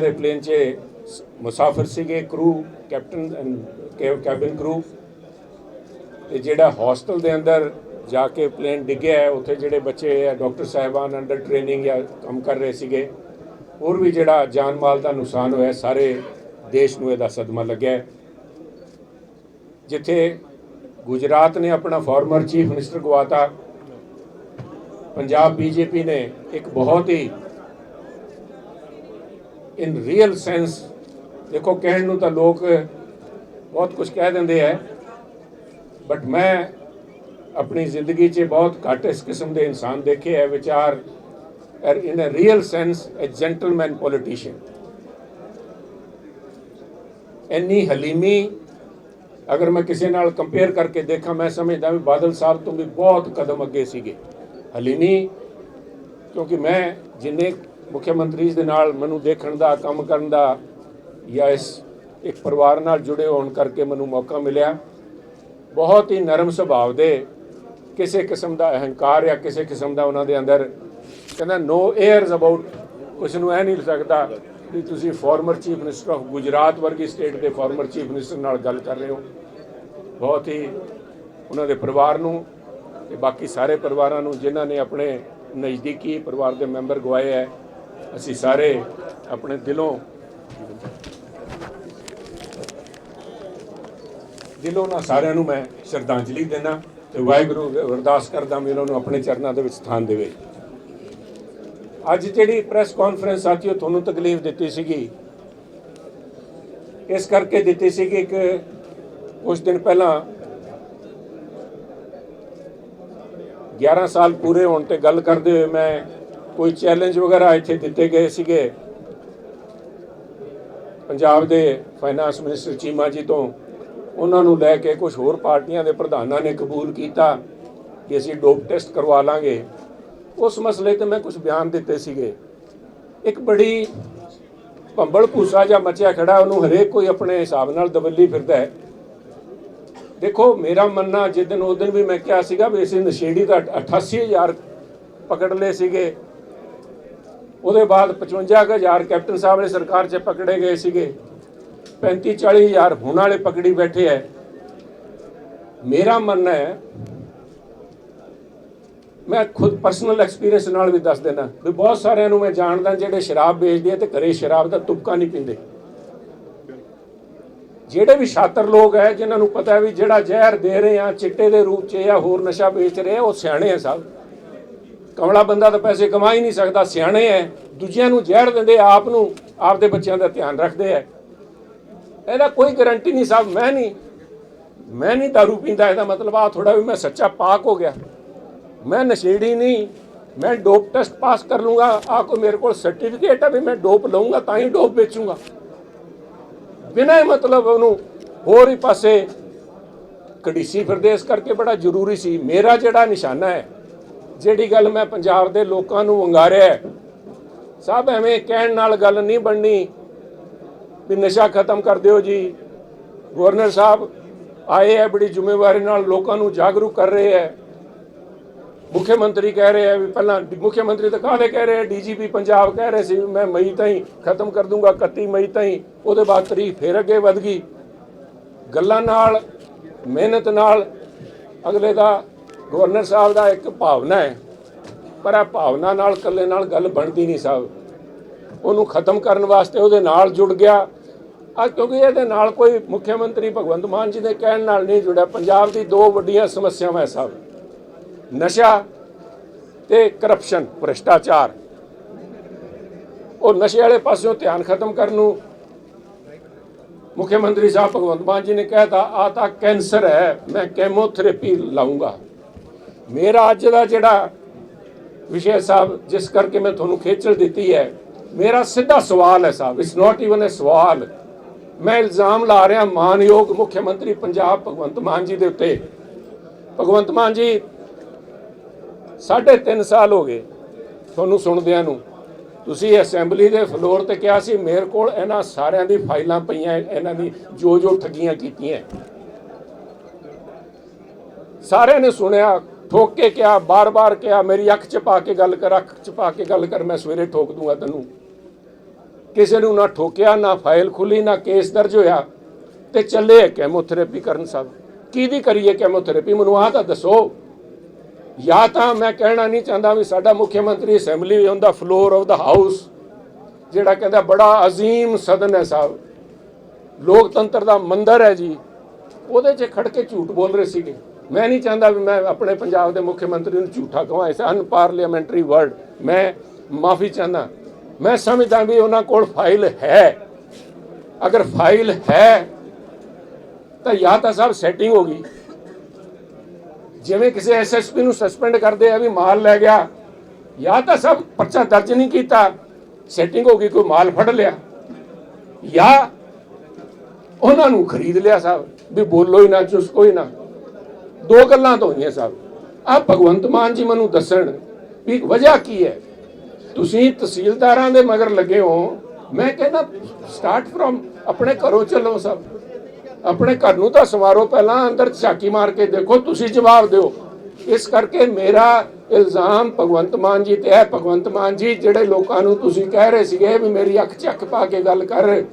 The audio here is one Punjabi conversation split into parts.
ਦੇ ਪਲੇਨ 'ਚ ਸ- ਮੁਸਾਫਿਰ ਸੀਗੇ ਕਰੂ ਕੈਪਟਨ ਐਂਡ ਕੈਬਿਨ ਕਰੂ ਤੇ ਜਿਹੜਾ ਹੌਸਟਲ ਦੇ ਅੰਦਰ ਜਾ ਕੇ ਪਲੇਨ ਡਿੱਗਿਆ ਹੈ, ਉੱਥੇ ਜਿਹੜੇ ਬੱਚੇ ਆ ਡਾਕਟਰ ਸਾਹਿਬਾਨ ਅੰਡਰ ਟ੍ਰੇਨਿੰਗ ਜਾਂ ਕੰਮ ਕਰ ਰਹੇ ਸੀਗੇ, ਹੋਰ ਵੀ ਜਿਹੜਾ ਜਾਨ ਮਾਲ ਦਾ ਨੁਕਸਾਨ ਹੋਇਆ, ਸਾਰੇ ਦੇਸ਼ ਨੂੰ ਇਹਦਾ ਸਦਮਾ ਲੱਗਿਆ ਜਿੱਥੇ ਗੁਜਰਾਤ ਨੇ ਆਪਣਾ ਫਾਰਮਰ ਚੀਫ ਮਿਨਿਸਟਰ ਗਵਾਤਾ, ਪੰਜਾਬ ਬੀਜੇਪੀ ਨੇ ਇੱਕ ਬਹੁਤ ਹੀ ਇਨ ਰੀਅਲ ਸੈਂਸ ਦੇਖੋ ਕਹਿਣ ਨੂੰ ਤਾਂ ਲੋਕ ਬਹੁਤ ਕੁਝ ਕਹਿ ਦਿੰਦੇ ਹੈ ਬਟ ਮੈਂ ਆਪਣੀ ਜ਼ਿੰਦਗੀ 'ਚ ਬਹੁਤ ਘੱਟ ਇਸ ਕਿਸਮ ਦੇ ਇਨਸਾਨ ਦੇਖੇ ਹੈ ਵਿਚਾਰ ਐਰ in a real sense a gentleman politician ਇੰਨੀ ਹਲੀਮੀ, ਅਗਰ ਮੈਂ ਕਿਸੇ ਨਾਲ ਕੰਪੇਅਰ ਕਰਕੇ ਦੇਖਾਂ, ਮੈਂ ਸਮਝਦਾ ਵੀ ਬਾਦਲ ਸਾਹਿਬ ਤੋਂ ਵੀ ਬਹੁਤ ਕਦਮ ਅੱਗੇ ਸੀਗੇ। ਹਲੀਮੀ, ਕਿਉਂਕਿ ਮੈਂ ਜਿੰਨੇ ਮੁੱਖ ਮੰਤਰੀ ਦੇ ਨਾਲ ਮੈਨੂੰ ਦੇਖਣ ਦਾ, ਕੰਮ ਕਰਨ ਦਾ ਜਾਂ ਇਸ ਇੱਕ ਪਰਿਵਾਰ ਨਾਲ ਜੁੜੇ ਹੋਣ ਕਰਕੇ ਮੈਨੂੰ ਮੌਕਾ ਮਿਲਿਆ। ਬਹੁਤ ਹੀ ਨਰਮ ਸੁਭਾਅ ਦੇ ਕਿਸੇ ਕਿਸਮ ਦਾ ਅਹੰਕਾਰ ਜਾਂ ਕਿਸੇ ਕਿਸਮ ਦਾ ਉਹਨਾਂ ਦੇ ਅੰਦਰ ਕਹਿੰਦਾ ਨੋ ਏਅਰਸ ਅਬਾਊਟ ਉਸ ਨੂੰ ਇਹ ਨਹੀਂ ਸਕਦਾ ਵੀ ਤੁਸੀਂ former chief minister of Gujarat ਵਰਗੀ ਸਟੇਟ ਦੇ ਫਾਰਮਰ ਚੀਫ ਮਿਨਿਸਟਰ ਨਾਲ ਗੱਲ ਕਰ ਰਹੇ ਹੋ। ਬਹੁਤ ਹੀ ਉਹਨਾਂ ਦੇ ਪਰਿਵਾਰ ਨੂੰ ਤੇ ਬਾਕੀ ਸਾਰੇ ਪਰਿਵਾਰਾਂ ਨੂੰ ਜਿਨ੍ਹਾਂ ਨੇ ਆਪਣੇ ਨਜ਼ਦੀਕੀ ਪਰਿਵਾਰ ਦੇ ਮੈਂਬਰ ਗਵਾਏ ਹੈ ਅਸੀਂ ਸਾਰੇ ਆਪਣੇ ਦਿਲੋਂ ਦਿਲੋਂ ਨਾਲ ਸਾਰਿਆਂ ਨੂੰ ਮੈਂ ਸ਼ਰਧਾਂਜਲੀ ਦੇਣਾ ਤੇ ਵਾਹਿਗੁਰੂ ਅਰਦਾਸ ਕਰਦਾ ਵੀ ਉਹਨਾਂ ਨੂੰ ਆਪਣੇ ਚਰਨਾਂ ਦੇ ਵਿੱਚ ਸਥਾਨ ਦੇਵੇ। ਅੱਜ ਜਿਹੜੀ ਪ੍ਰੈਸ ਕਾਨਫਰੰਸ ਸਾਥੀਓ ਤੁਹਾਨੂੰ ਤਕਲੀਫ ਦਿੱਤੀ ਸੀਗੀ। ਇਸ ਕਰਕੇ ਦਿੱਤੀ ਸੀਗੀ ਕਿ ਕੁਝ ਦਿਨ ਪਹਿਲਾਂ 11 ਸਾਲ ਪੂਰੇ ਹੋਣ ਤੇ ਗੱਲ ਕਰਦੇ ਹੋਏ ਮੈਂ ਕੋਈ ਚੈਲੰਜ ਵਗੈਰਾ ਇੱਥੇ ਦਿੱਤੇ ਗਏ ਸੀਗੇ। ਪੰਜਾਬ ਦੇ ਫਾਈਨਾਂਸ ਮਿਨਿਸਟਰ ਚੀਮਾ ਜੀ ਤੋਂ ਉਹਨਾਂ ਨੂੰ ਲੈ ਕੇ ਕੁਝ ਹੋਰ ਪਾਰਟੀਆਂ ਦੇ ਪ੍ਰਧਾਨਾਂ ਨੇ ਕਬੂਲ ਕੀਤਾ ਕਿ ਅਸੀਂ ਡੋਪ ਟੈਸਟ ਕਰਵਾ ਲਾਂਗੇ। ਉਸ ਮਸਲੇ ਤੇ ਮੈਂ ਕੁਝ ਬਿਆਨ ਦਿੱਤੇ ਸੀਗੇ। ਇੱਕ ਬੜੀ ਭੰਬਲ ਭੂਸਾ ਜਾਂ ਮਚਿਆ ਖੜਾ, ਉਹਨੂੰ ਹਰੇਕ ਕੋਈ ਆਪਣੇ ਹਿਸਾਬ ਨਾਲ ਦਵੱਲੀ ਫਿਰਦਾ ਹੈ। ਦੇਖੋ, ਮੇਰਾ ਮੰਨਣਾ, ਜਿਸ ਦਿਨ ਉਹ ਦਿਨ ਵੀ ਮੈਂ ਕਿਹਾ ਸੀਗਾ ਵੀ ਅਸੀਂ ਨਸ਼ੇੜੀ ਦਾ 88000 ਪਕੜ ਲਏ ਸੀਗੇ। ਉਹਦੇ ਬਾਅਦ 55000 ਕੈਪਟਨ ਸਾਹਿਬ ਨੇ ਸਰਕਾਰ 'ਚ ਪਕੜੇ ਗਏ ਸੀਗੇ। 35 40000 ਹੁਣ ਵਾਲੇ ਪਕੜੀ ਬੈਠੇ ਹੈ ਮੇਰਾ ਮੰਨਣਾ ਹੈ ਮੈਂ ਖੁਦ ਪਰਸਨਲ ਐਕਸਪੀਰੀਅੰਸ ਨਾਲ ਵੀ ਦੱਸ ਦੇਣਾ ਵੀ ਬਹੁਤ ਸਾਰਿਆਂ ਨੂੰ ਮੈਂ ਜਾਣਦਾ ਜਿਹੜੇ ਸ਼ਰਾਬ ਵੇਚਦੇ ਆ ਤੇ ਘਰੇ ਸ਼ਰਾਬ ਦਾ ਤੁਪਕਾ ਨਹੀਂ ਪੀਂਦੇ। ਜਿਹੜੇ ਵੀ ਛਾਤਰ ਲੋਕ ਹੈ ਜਿਨ੍ਹਾਂ ਨੂੰ ਪਤਾ ਹੈ ਵੀ ਜਿਹੜਾ ਜ਼ਹਿਰ ਦੇ ਰਹੇ ਆ, ਚਿੱਟੇ ਦੇ ਰੂਪ 'ਚ ਜਾਂ ਹੋਰ ਨਸ਼ਾ ਵੇਚ ਰਹੇ ਆ, ਉਹ ਸਿਆਣੇ ਆ ਸਾਹਿਬ ਕਮਲਾ ਬੰਦਾ ਤਾਂ ਪੈਸੇ ਕਮਾ ਹੀ ਨਹੀਂ ਸਕਦਾ, ਸਿਆਣੇ ਐ। ਦੂਜਿਆਂ ਨੂੰ ਜ਼ਹਿਰ ਦਿੰਦੇ, ਆਪ ਨੂੰ, ਆਪਦੇ ਬੱਚਿਆਂ ਦਾ ਧਿਆਨ ਰੱਖਦੇ ਐ। ਇਹਦਾ ਕੋਈ ਗਾਰੰਟੀ ਨਹੀਂ ਸਾਹਿਬ ਮੈਂ ਨਹੀਂ ਮੈਂ ਨਹੀਂ ਦਾਰੂ ਪੀਂਦਾ, ਇਹਦਾ ਮਤਲਬ ਆ ਥੋੜਾ ਵੀ ਮੈਂ ਸੱਚਾ ਪਾਕ ਹੋ ਗਿਆ। ਮੈਂ ਨਸ਼ੇੜੀ ਨਹੀਂ, ਮੈਂ ਡੋਪ ਟੈਸਟ ਪਾਸ ਕਰ ਲੂੰਗਾ ਆ ਕੋਈ ਮੇਰੇ ਕੋਲ ਸਰਟੀਫਿਕੇਟ ਆ ਵੀ ਮੈਂ ਡੋਪ ਲਊਂਗਾ, ਤਾਂ ਹੀ ਡੋਪ ਵੇਚੂੰਗਾ। ਬਿਨਾਂ ਮਤਲਬ ਉਹਨੂੰ ਹੋਰ ਹੀ ਪਾਸੇ ਕੜੀਸੀ ਫਿਰਦੇ ਇਸ ਕਰਕੇ ਬੜਾ ਜ਼ਰੂਰੀ ਸੀ। ਮੇਰਾ ਜਿਹੜਾ ਨਿਸ਼ਾਨਾ ਹੈ ਜਿਹੜੀ ਗੱਲ ਮੈਂ ਪੰਜਾਬ ਦੇ ਲੋਕਾਂ ਨੂੰ ਵੰਗਾਰਿਆ ਸਭ ਐਵੇਂ ਕਹਿਣ ਨਾਲ ਗੱਲ ਨਹੀਂ ਬਣਨੀ ਵੀ ਨਸ਼ਾ ਖਤਮ ਕਰ ਦਿਓ ਜੀ। ਗਵਰਨਰ ਸਾਹਿਬ ਆਏ ਹੈ, ਬੜੀ ਜ਼ਿੰਮੇਵਾਰੀ ਨਾਲ ਲੋਕਾਂ ਨੂੰ ਜਾਗਰੂਕ ਕਰ ਰਹੇ ਹੈ। ਮੁੱਖ ਮੰਤਰੀ ਕਹਿ ਰਹੇ ਹੈ ਵੀ ਪਹਿਲਾਂ ਮੁੱਖ ਮੰਤਰੀ ਤਾਂ ਕਾਹਦੇ ਕਹਿ ਰਹੇ ਡੀਜੀਪੀ ਪੰਜਾਬ ਕਹਿ ਰਹੇ ਸੀ ਵੀ ਮੈਂ ਮਈ ਤਾਈਂ ਖਤਮ ਕਰ ਦੂੰਗਾ 31 ਮਈ ਤਾਈਂ, ਉਹਦੇ ਬਾਅਦ ਤਰੀਕ ਫੇਰ ਅੱਗੇ ਵਧ ਗਈ। ਗੱਲਾਂ ਨਾਲ, ਮਿਹਨਤ ਨਾਲ ਅਗਲੇ ਦਾ ਗਵਰਨਰ ਸਾਹਿਬ ਦਾ ਇੱਕ ਭਾਵਨਾ ਹੈ, ਪਰ ਇਹ ਭਾਵਨਾ ਨਾਲ ਇਕੱਲੇ ਨਾਲ ਗੱਲ ਬਣਦੀ ਨਹੀਂ ਸਾਹਿਬ। ਉਹਨੂੰ ਖਤਮ ਕਰਨ ਵਾਸਤੇ ਉਹਦੇ ਨਾਲ ਜੁੜ ਗਿਆ। ਆ ਕਿਉਂਕਿ ਇਹਦੇ ਨਾਲ ਕੋਈ ਮੁੱਖ ਮੰਤਰੀ ਭਗਵੰਤ ਮਾਨ ਜੀ ਦੇ ਕਹਿਣ ਨਾਲ ਨਹੀਂ ਜੁੜਿਆ। ਪੰਜਾਬ ਦੀ ਦੋ ਵੱਡੀਆਂ ਸਮੱਸਿਆਵਾਂ ਹੈ ਸਾਹਿਬ। ਨਸ਼ਾ ਤੇ ਕਰਪਸ਼ਨ ਭ੍ਰਿਸ਼ਟਾਚਾਰ। ਉਹ ਨਸ਼ੇ ਵਾਲੇ ਪਾਸਿਓਂ ਧਿਆਨ ਖਤਮ ਕਰਨ ਨੂੰ ਮੁੱਖ ਮੰਤਰੀ ਸਾਹਿਬ ਭਗਵੰਤ ਮਾਨ ਜੀ ਨੇ ਕਹਿਤਾ, ਆ ਤਾਂ ਕੈਂਸਰ ਹੈ, ਮੈਂ ਕੈਮੋਥੈਰੇਪੀ ਲਾਉਂਗਾ ਮੇਰਾ ਅੱਜ ਦਾ ਜਿਹੜਾ ਵਿਸ਼ੇ ਸਾਹਿਬ, ਜਿਸ ਕਰਕੇ ਮੈਂ ਤੁਹਾਨੂੰ ਖੇਚਲ ਦਿੱਤੀ ਹੈ, ਮੇਰਾ ਸਿੱਧਾ ਸਵਾਲ ਹੈ ਸਾਹਿਬ ਇਟਸ ਨਾਟ ਇਵਨ ਅ ਸਵਾਲ। ਮੈਂ ਇਲਜ਼ਾਮ ਲਾ ਰਿਹਾ ਮਾਨਯੋਗ ਮੁੱਖ ਮੰਤਰੀ ਪੰਜਾਬ ਭਗਵੰਤ ਮਾਨ ਜੀ ਦੇ ਉੱਤੇ। ਭਗਵੰਤ ਮਾਨ ਜੀ, ਸਾਢੇ ਤਿੰਨ ਸਾਲ ਹੋ ਗਏ ਤੁਹਾਨੂੰ ਸੁਣਦਿਆਂ ਨੂੰ। ਤੁਸੀਂ ਅਸੈਂਬਲੀ ਦੇ ਫਲੋਰ ਤੇ ਕਿਹਾ ਸੀ, ਮੇਰੇ ਕੋਲ ਇਹਨਾਂ ਸਾਰਿਆਂ ਦੀ ਫਾਈਲਾਂ ਪਈਆਂ, ਇਹਨਾਂ ਦੀ ਜੋ ਜੋ ਠੱਗੀਆਂ ਕੀਤੀਆਂ। ਸਾਰਿਆਂ ਨੇ ਸੁਣਿਆ ਠੋਕ ਕੇ ਕਿਹਾ, ਬਾਰ-ਬਾਰ ਕਿਹਾ, ਮੇਰੀ ਅੱਖ 'ਚ ਪਾ ਕੇ ਗੱਲ ਕਰ, ਅੱਖ 'ਚ ਪਾ ਕੇ ਗੱਲ ਕਰ, ਮੈਂ ਸਵੇਰੇ ਠੋਕ ਦੂੰਗਾ ਤੈਨੂੰ। ਕਿਸੇ ਨੂੰ ਨਾ ਠੋਕਿਆ, ਨਾ ਫਾਈਲ ਖੁੱਲੀ, ਨਾ ਕੇਸ ਦਰਜ ਹੋਇਆ ਤੇ ਚੱਲੇ ਕੈਮੋਥੈਰੇਪੀ ਕਰਨ ਸਾਹਿਬ। ਕਿਹਦੀ ਕਰੀਏ ਕੈਮੋਥੈਰੇਪੀ ਮੈਨੂੰ ਆਹ ਤਾਂ ਦੱਸੋ। ਜਾਂ ਤਾਂ ਮੈਂ ਕਹਿਣਾ ਨਹੀਂ ਚਾਹੁੰਦਾ ਵੀ ਸਾਡਾ ਮੁੱਖ ਮੰਤਰੀ assembly on the floor of the house ਜਿਹੜਾ ਕਹਿੰਦਾ ਬੜਾ ਅਜ਼ੀਮ ਸਦਨ ਹੈ ਸਾਹਿਬ। ਲੋਕਤੰਤਰ ਦਾ ਮੰਦਰ ਹੈ ਜੀ। ਉਹਦੇ 'ਚ ਖੜ ਕੇ ਝੂਠ ਬੋਲ ਰਹੇ ਸੀਗੇ। ਮੈਂ ਨਹੀਂ ਚਾਹੁੰਦਾ ਵੀ ਮੈਂ ਆਪਣੇ ਪੰਜਾਬ ਦੇ ਮੁੱਖ ਮੰਤਰੀ ਨੂੰ ਝੂਠਾ ਕਹਾਂ ਇਸ ਅਨਪਾਰਲੀਮੈਂਟਰੀ ਵਰਡ ਮੈਂ ਮਾਫੀ ਚਾਹੁੰਦਾ। ਮੈਂ ਸਮਝਦਾ ਵੀ ਉਹਨਾਂ ਕੋਲ ਫਾਈਲ ਹੈ। ਅਗਰ ਫਾਈਲ ਹੈ, ਤਾਂ ਜਾਂ ਤਾਂ ਸਭ ਸੈਟਿੰਗ ਹੋ ਗਈ। ਜਿਵੇਂ ਕਿਸੇ ਐਸਐਸਪੀ ਨੂੰ ਸਸਪੈਂਡ ਕਰਦੇ ਆ ਵੀ ਮਾਲ ਲੈ ਗਿਆ, ਜਾਂ ਤਾਂ ਸਭ ਪਰਚਾ ਦਰਜ ਨਹੀਂ ਕੀਤਾ ਸੈਟਿੰਗ ਹੋ ਗਈ, ਕੋਈ ਮਾਲ ਫੜ ਲਿਆ। ਜਾਂ ਉਹਨਾਂ ਨੂੰ ਖਰੀਦ ਲਿਆ ਸਾਹਿਬ ਵੀ ਬੋਲੋ ਹੀ ਨਾ, ਚੁਸਕੋ ਹੀ ਨਾ। ਦੋ ਗੱਲਾਂ ਤਾਂ ਹੋਈਆਂ ਸਾਹਿਬ ਆ ਭਗਵੰਤ ਮਾਨ ਜੀ ਮੈਨੂੰ ਦੱਸਣ ਵੀ ਵਜ੍ਹਾ ਕੀ ਹੈ। ਤੁਸੀਂ ਤਹਿਸੀਲਦਾਰਾਂ ਦੇ ਮਗਰ ਲੱਗੇ ਹੋ। ਮੈਂ ਕਹਿੰਦਾ ਸਟਾਰਟ ਫਰੋਮ ਆਪਣੇ ਘਰੋਂ ਚੱਲੋ ਸਭ। ਆਪਣੇ ਘਰ ਨੂੰ ਤਾਂ ਸਵਾਰੋ ਪਹਿਲਾਂ, ਅੰਦਰ ਝਾਕੀ ਮਾਰ ਕੇ ਦੇਖੋ, ਤੁਸੀਂ ਜਵਾਬ ਦਿਓ। ਇਸ ਕਰਕੇ ਮੇਰਾ ਇਲਜ਼ਾਮ ਭਗਵੰਤ ਮਾਨ ਜੀ ਤੇ ਹੈ। ਭਗਵੰਤ ਮਾਨ ਜੀ, ਜਿਹੜੇ ਲੋਕਾਂ ਨੂੰ ਤੁਸੀਂ ਕਹਿ ਰਹੇ ਸੀਗੇ ਵੀ ਮੇਰੀ ਅੱਖ ਚੱਕ ਪਾ ਕੇ ਗੱਲ ਕਰ ਰਹੇ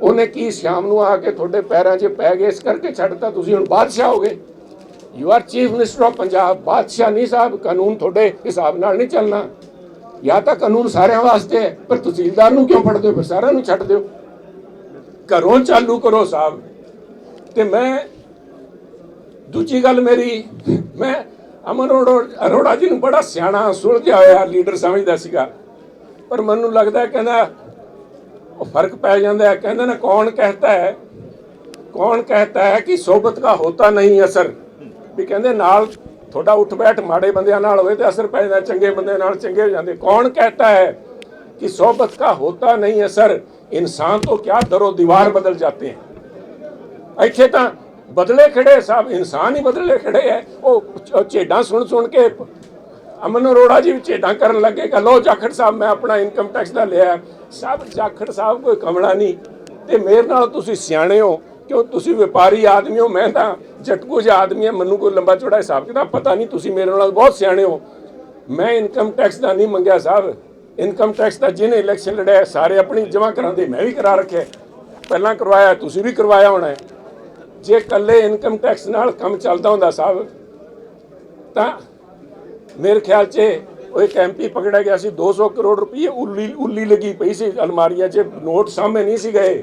ਉਹਨੇ ਕੀ ਸ਼ਾਮ ਨੂੰ ਆ ਕੇ ਤੁਹਾਡੇ ਪੈਰਾਂ 'ਚ ਪੈ ਗਏ, ਇਸ ਕਰਕੇ ਛੱਡਤਾ ਤੁਸੀਂ, ਹੁਣ ਬਾਦਸ਼ਾਹ ਹੋਗੇ you are chief minister of Punjab ਬਾਦਸ਼ਾਹ ਨਹੀਂ ਸਾਹਿਬ ਕਾਨੂੰਨ ਤੁਹਾਡੇ ਹਿਸਾਬ ਨਾਲ ਨਹੀਂ ਚੱਲਣਾ ਜਾਂ ਤਾਂ ਕਾਨੂੰਨ ਸਾਰਿਆਂ ਵਾਸਤੇ ਹੈ ਪਰ ਤਹਿਸੀਲਦਾਰ ਨੂੰ ਕਿਉਂ ਫੜਦੇ ਹੋ ਸਾਰਿਆਂ ਨੂੰ ਛੱਡ ਦਿਓ ਘਰੋਂ ਚਾਲੂ ਕਰੋ ਸਾਹਿਬ ਤੇ ਮੈਂ ਦੂਜੀ ਗੱਲ ਮੇਰੀ ਮੈਂ ਅਮਨ ਅਰੋੜਾ ਅਰੋੜਾ ਜੀ ਨੂੰ ਬੜਾ ਸਿਆਣਾ ਸੁਲਝਿਆ ਹੋਇਆ ਲੀਡਰ ਸਮਝਦਾ ਸੀਗਾ ਪਰ ਮੈਨੂੰ ਲੱਗਦਾ ਕਹਿੰਦਾ ਉਹ ਫ਼ਰਕ ਪੈ ਜਾਂਦਾ ਹੈ ਕਹਿੰਦਾ ਨਾ ਕੌਣ ਕਹਤਾ ਹੈ ਕੌਣ ਕਹਤਾ ਹੈ ਕਿ ਸੋਬਤ ਦਾ ਹੋਤਾ ਨਹੀਂ ਅਸਰ ਵੀ ਕਹਿੰਦੇ ਨਾਲ ਤੁਹਾਡਾ ਉੱਠ ਬੈਠ ਮਾੜੇ ਬੰਦਿਆਂ ਨਾਲ ਹੋਵੇ ਤੇ ਅਸਰ ਪੈ ਜਾਂਦਾ, ਚੰਗੇ ਬੰਦੇ ਨਾਲ ਚੰਗੇ ਹੋ ਜਾਂਦੇ। ਕੌਣ ਕਹਤਾ ਹੈ ਕਿ ਸਹਬਤ ਦਾ ਹੋਤਾ ਨਹੀਂ ਅਸਰ, ਇਨਸਾਨ ਤੋਂ ਕਿਆ ਦਰੋ ਦੀਵਾਰ ਬਦਲ ਜਾਂਦੇ ਹਨ ਇੱਥੇ ਤਾਂ ਬਦਲੇ ਖੜੇ ਸਭ, ਇਨਸਾਨ ਹੀ ਬਦਲੇ ਖੜੇ ਹੈ। ਉਹ ਝੇਡਾਂ ਸੁਣ ਸੁਣ ਕੇ ਅਮਨ ਅਰੋੜਾ ਜੀ ਵੀ ਝੇਡਾਂ ਕਰਨ ਲੱਗੇ ਲੱਗੇਗਾ ਲੋ ਜਾਖੜ ਸਾਹਿਬ ਮੈਂ ਆਪਣਾ ਇਨਕਮ ਟੈਕਸ ਦਾ ਲਿਆ। ਸਭ ਜਾਖੜ ਸਾਹਿਬ ਕੋਈ ਕਮਲਾ ਨਹੀਂ। ਤੇ ਮੇਰੇ ਨਾਲ ਤੁਸੀਂ ਸਿਆਣੇ ਹੋ। ਕਿਉਂ ਤੁਸੀਂ ਵਪਾਰੀ ਆਦਮੀ ਹੋ? ਮੈਂ ਤਾਂ ਜਟਕੂ ਜਿਹਾ ਆਦਮੀ ਹਾਂ, ਮੈਨੂੰ ਕੋਈ ਲੰਬਾ ਚੌੜਾ ਹਿਸਾਬ ਕਿਤਾਬ ਪਤਾ ਨਹੀਂ, ਤੁਸੀਂ ਮੇਰੇ ਨਾਲ ਬਹੁਤ ਸਿਆਣੇ ਹੋ। ਮੈਂ ਇਨਕਮ ਟੈਕਸ ਦਾ ਨਹੀਂ ਮੰਗਿਆ ਸਾਹਿਬ। ਇਨਕਮ ਟੈਕਸ ਦਾ ਜਿਹਨੇ ਇਲੈਕਸ਼ਨ ਲੜਿਆ, ਸਾਰੇ ਆਪਣੀ ਜਮ੍ਹਾਂ ਕਰਾਉਂਦੇ ਮੈਂ ਵੀ ਕਰਾ ਰੱਖਿਆ। ਪਹਿਲਾਂ ਕਰਵਾਇਆ, ਤੁਸੀਂ ਵੀ ਕਰਵਾਇਆ ਹੋਣਾ ਜੇ ਕੱਲੇ ਇਨਕਮ ਟੈਕਸ ਨਾਲ ਕੰਮ ਚੱਲਦਾ ਹੁੰਦਾ ਸਾਹਿਬ, ਤਾਂ ਮੇਰੇ ਖਿਆਲ 'ਚ ਉਹ ਇੱਕ ਐਮਪੀ ਪਕੜਿਆ ਗਿਆ ਸੀ 200 ਕਰੋੜ ਰੁਪਏ ਉੱਲੀ ਉੱਲੀ ਲੱਗੀ ਪਈ ਸੀ ਅਲਮਾਰੀਆਂ 'ਚ, ਨੋਟ ਸਾਹਮਣੇ ਨਹੀਂ ਸੀ ਗਏ।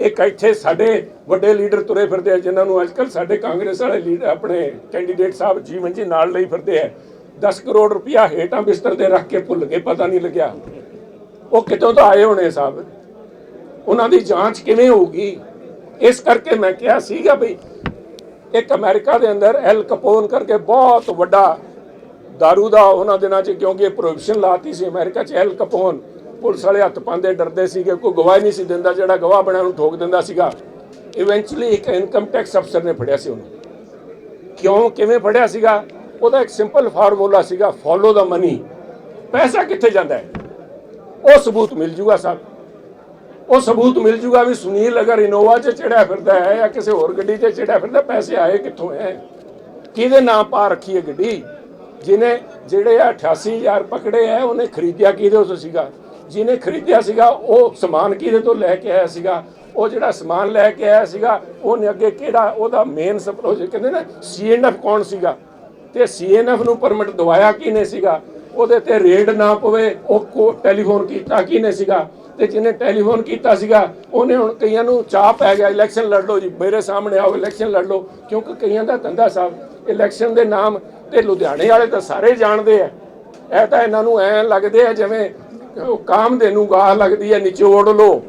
ਇੱਕ ਇੱਥੇ ਸਾਡੇ ਵੱਡੇ ਲੀਡਰ ਤੁਰੇ ਫਿਰਦੇ ਆ, ਜਿਨ੍ਹਾਂ ਨੂੰ ਅੱਜਕੱਲ ਸਾਡੇ ਕਾਂਗਰਸ ਵਾਲੇ ਲੀਡਰ ਆਪਣੇ ਕੈਂਡੀਡੇਟ ਸਾਹਿਬ ਜੀਵਨ ਜੀ ਨਾਲ ਲਈ ਫਿਰਦੇ ਆ। 10 ਕਰੋੜ ਰੁਪਇਆ ਹੇਠਾਂ ਬਿਸਤਰ ਤੇ ਰੱਖ ਕੇ ਭੁੱਲ ਗਏ, ਪਤਾ ਨਹੀਂ ਲੱਗਿਆ। ਉਹ ਕਿਤੋਂ ਤਾਂ ਆਏ ਹੋਣੇ ਸਾਹਿਬ? ਉਹਨਾਂ ਦੀ ਜਾਂਚ ਕਿਵੇਂ ਹੋਊਗੀ? ਇਸ ਕਰਕੇ ਮੈਂ ਕਿਹਾ ਸੀਗਾ ਵੀ ਇੱਕ ਅਮਰੀਕਾ ਦੇ ਅੰਦਰ ਐਲ ਕਪੋਨ ਕਰਕੇ ਬਹੁਤ ਵੱਡਾ दारू ਦਾ ਉਹਨਾਂ ਦਿਨਾਂ 'ਚ, ਕਿਉਂਕਿ ਇਹ ਪ੍ਰੋਹਿਬਿਸ਼ਨ ਲਾਤੀ ਸੀ ਅਮਰੀਕਾ 'ਚ ਐਲ ਕਪੋਨ। ਪੁਲਿਸ ਵਾਲੇ ਹੱਥ ਪਾਉਂਦੇ, ਡਰਦੇ ਸੀਗੇ, ਕੋਈ ਗਵਾਹ ਨਹੀਂ ਸੀ ਦਿੰਦਾ, ਜਿਹੜਾ ਗਵਾਹ ਬਣਿਆ ਉਹਨੂੰ ਠੋਕ ਦਿੰਦਾ ਸੀਗਾ। ਇਵੈਂਚੁਅਲੀ ਇੱਕ ਇਨਕਮ ਟੈਕਸ ਅਫਸਰ ਨੇ ਫੜਿਆ ਸੀ ਉਹਨੂੰ। ਕਿਉਂ? ਕਿਵੇਂ ਫੜਿਆ ਸੀਗਾ? ਉਹਦਾ ਇੱਕ ਸਿੰਪਲ ਫਾਰਮੂਲਾ ਸੀਗਾ ਫੋਲੋ ਦਾ ਮਨੀ ਪੈਸਾ ਕਿੱਥੇ ਜਾਂਦਾ ਹੈ? ਉਹ ਸਬੂਤ ਮਿਲ ਜੂਗਾ ਸਭ ਉਹ ਸਬੂਤ ਮਿਲ ਜੂਗਾ ਵੀ ਸੁਨੀਲ ਅਗਰ ਇਨੋਵਾ 'ਚ ਚੜਿਆ ਫਿਰਦਾ ਹੈ ਜਾਂ ਕਿਸੇ ਹੋਰ ਗੱਡੀ 'ਚ ਚੜਿਆ ਫਿਰਦਾ, ਪੈਸੇ ਆਏ ਕਿੱਥੋਂ ਹੈ? ਕਿਹਦੇ ਨਾਂ ਪਾ ਰੱਖੀ ਹੈ ਗੱਡੀ? ਜਿਹਨੇ, ਜਿਹੜੇ ਆ 88000 ਪਕੜੇ ਹੈ, ਉਹਨੇ ਖਰੀਦਿਆ ਕਿਹਦੇ ਤੋਂ ਸੀਗਾ? ਜਿਹਨੇ ਖਰੀਦਿਆ ਸੀਗਾ, ਉਹ ਸਮਾਨ ਕਿਹਦੇ ਤੋਂ ਲੈ ਕੇ ਆਇਆ ਸੀਗਾ? ਉਹ ਜਿਹੜਾ ਸਮਾਨ ਲੈ ਕੇ ਆਇਆ ਸੀਗਾ, ਉਹਨੇ ਅੱਗੇ ਕਿਹੜਾ, ਉਹਦਾ ਮੇਨ ਪ੍ਰੋਜੈਕਟ ਕਹਿੰਦੇ ਨਾ ਸੀਐਨਐਫ ਕੌਣ ਸੀਗਾ? ਤੇ ਸੀਐਨਐਫ ਨੂੰ ਪਰਮਿਟ ਦਵਾਇਆ ਕਿਹਨੇ ਸੀਗਾ? ਉਹਦੇ ਤੇ ਰੇਡ ਨਾ ਪਵੇ, ਉਹ ਟੈਲੀਫੋਨ ਕੀਤਾ ਕਿਹਨੇ ਸੀਗਾ? ਤੇ ਜਿਹਨੇ ਟੈਲੀਫੋਨ ਕੀਤਾ ਸੀਗਾ, ਉਹਨੇ ਹੁਣ ਕਈਆਂ ਨੂੰ ਚਾਹ ਪੈ ਗਿਆ ਇਲੈਕਸ਼ਨ ਲੜ ਲਓ ਜੀ, ਮੇਰੇ ਸਾਹਮਣੇ ਆਓ ਇਲੈਕਸ਼ਨ ਲੜ ਲਓ, ਕਿਉਂਕਿ ਕਈਆਂ ਦਾ ਧੰਦਾ ਸਾਹਿਬ ਇਲੈਕਸ਼ਨ ਦੇ ਨਾਮ ਤੇ ਲੁਧਿਆਣੇ ਵਾਲੇ ਤਾਂ ਸਾਰੇ ਜਾਣਦੇ ਆ। ਇਹ ਤਾਂ ਇਹਨਾਂ ਨੂੰ ਐ ਲੱਗਦੇ ਆ ਜਿਵੇਂ ਉਹ ਕਾਮ ਦੇ ਨੂੰ ਗਾਹ ਲੱਗਦੀ ਹੈ ਨਿਚੋੜ ਲੋ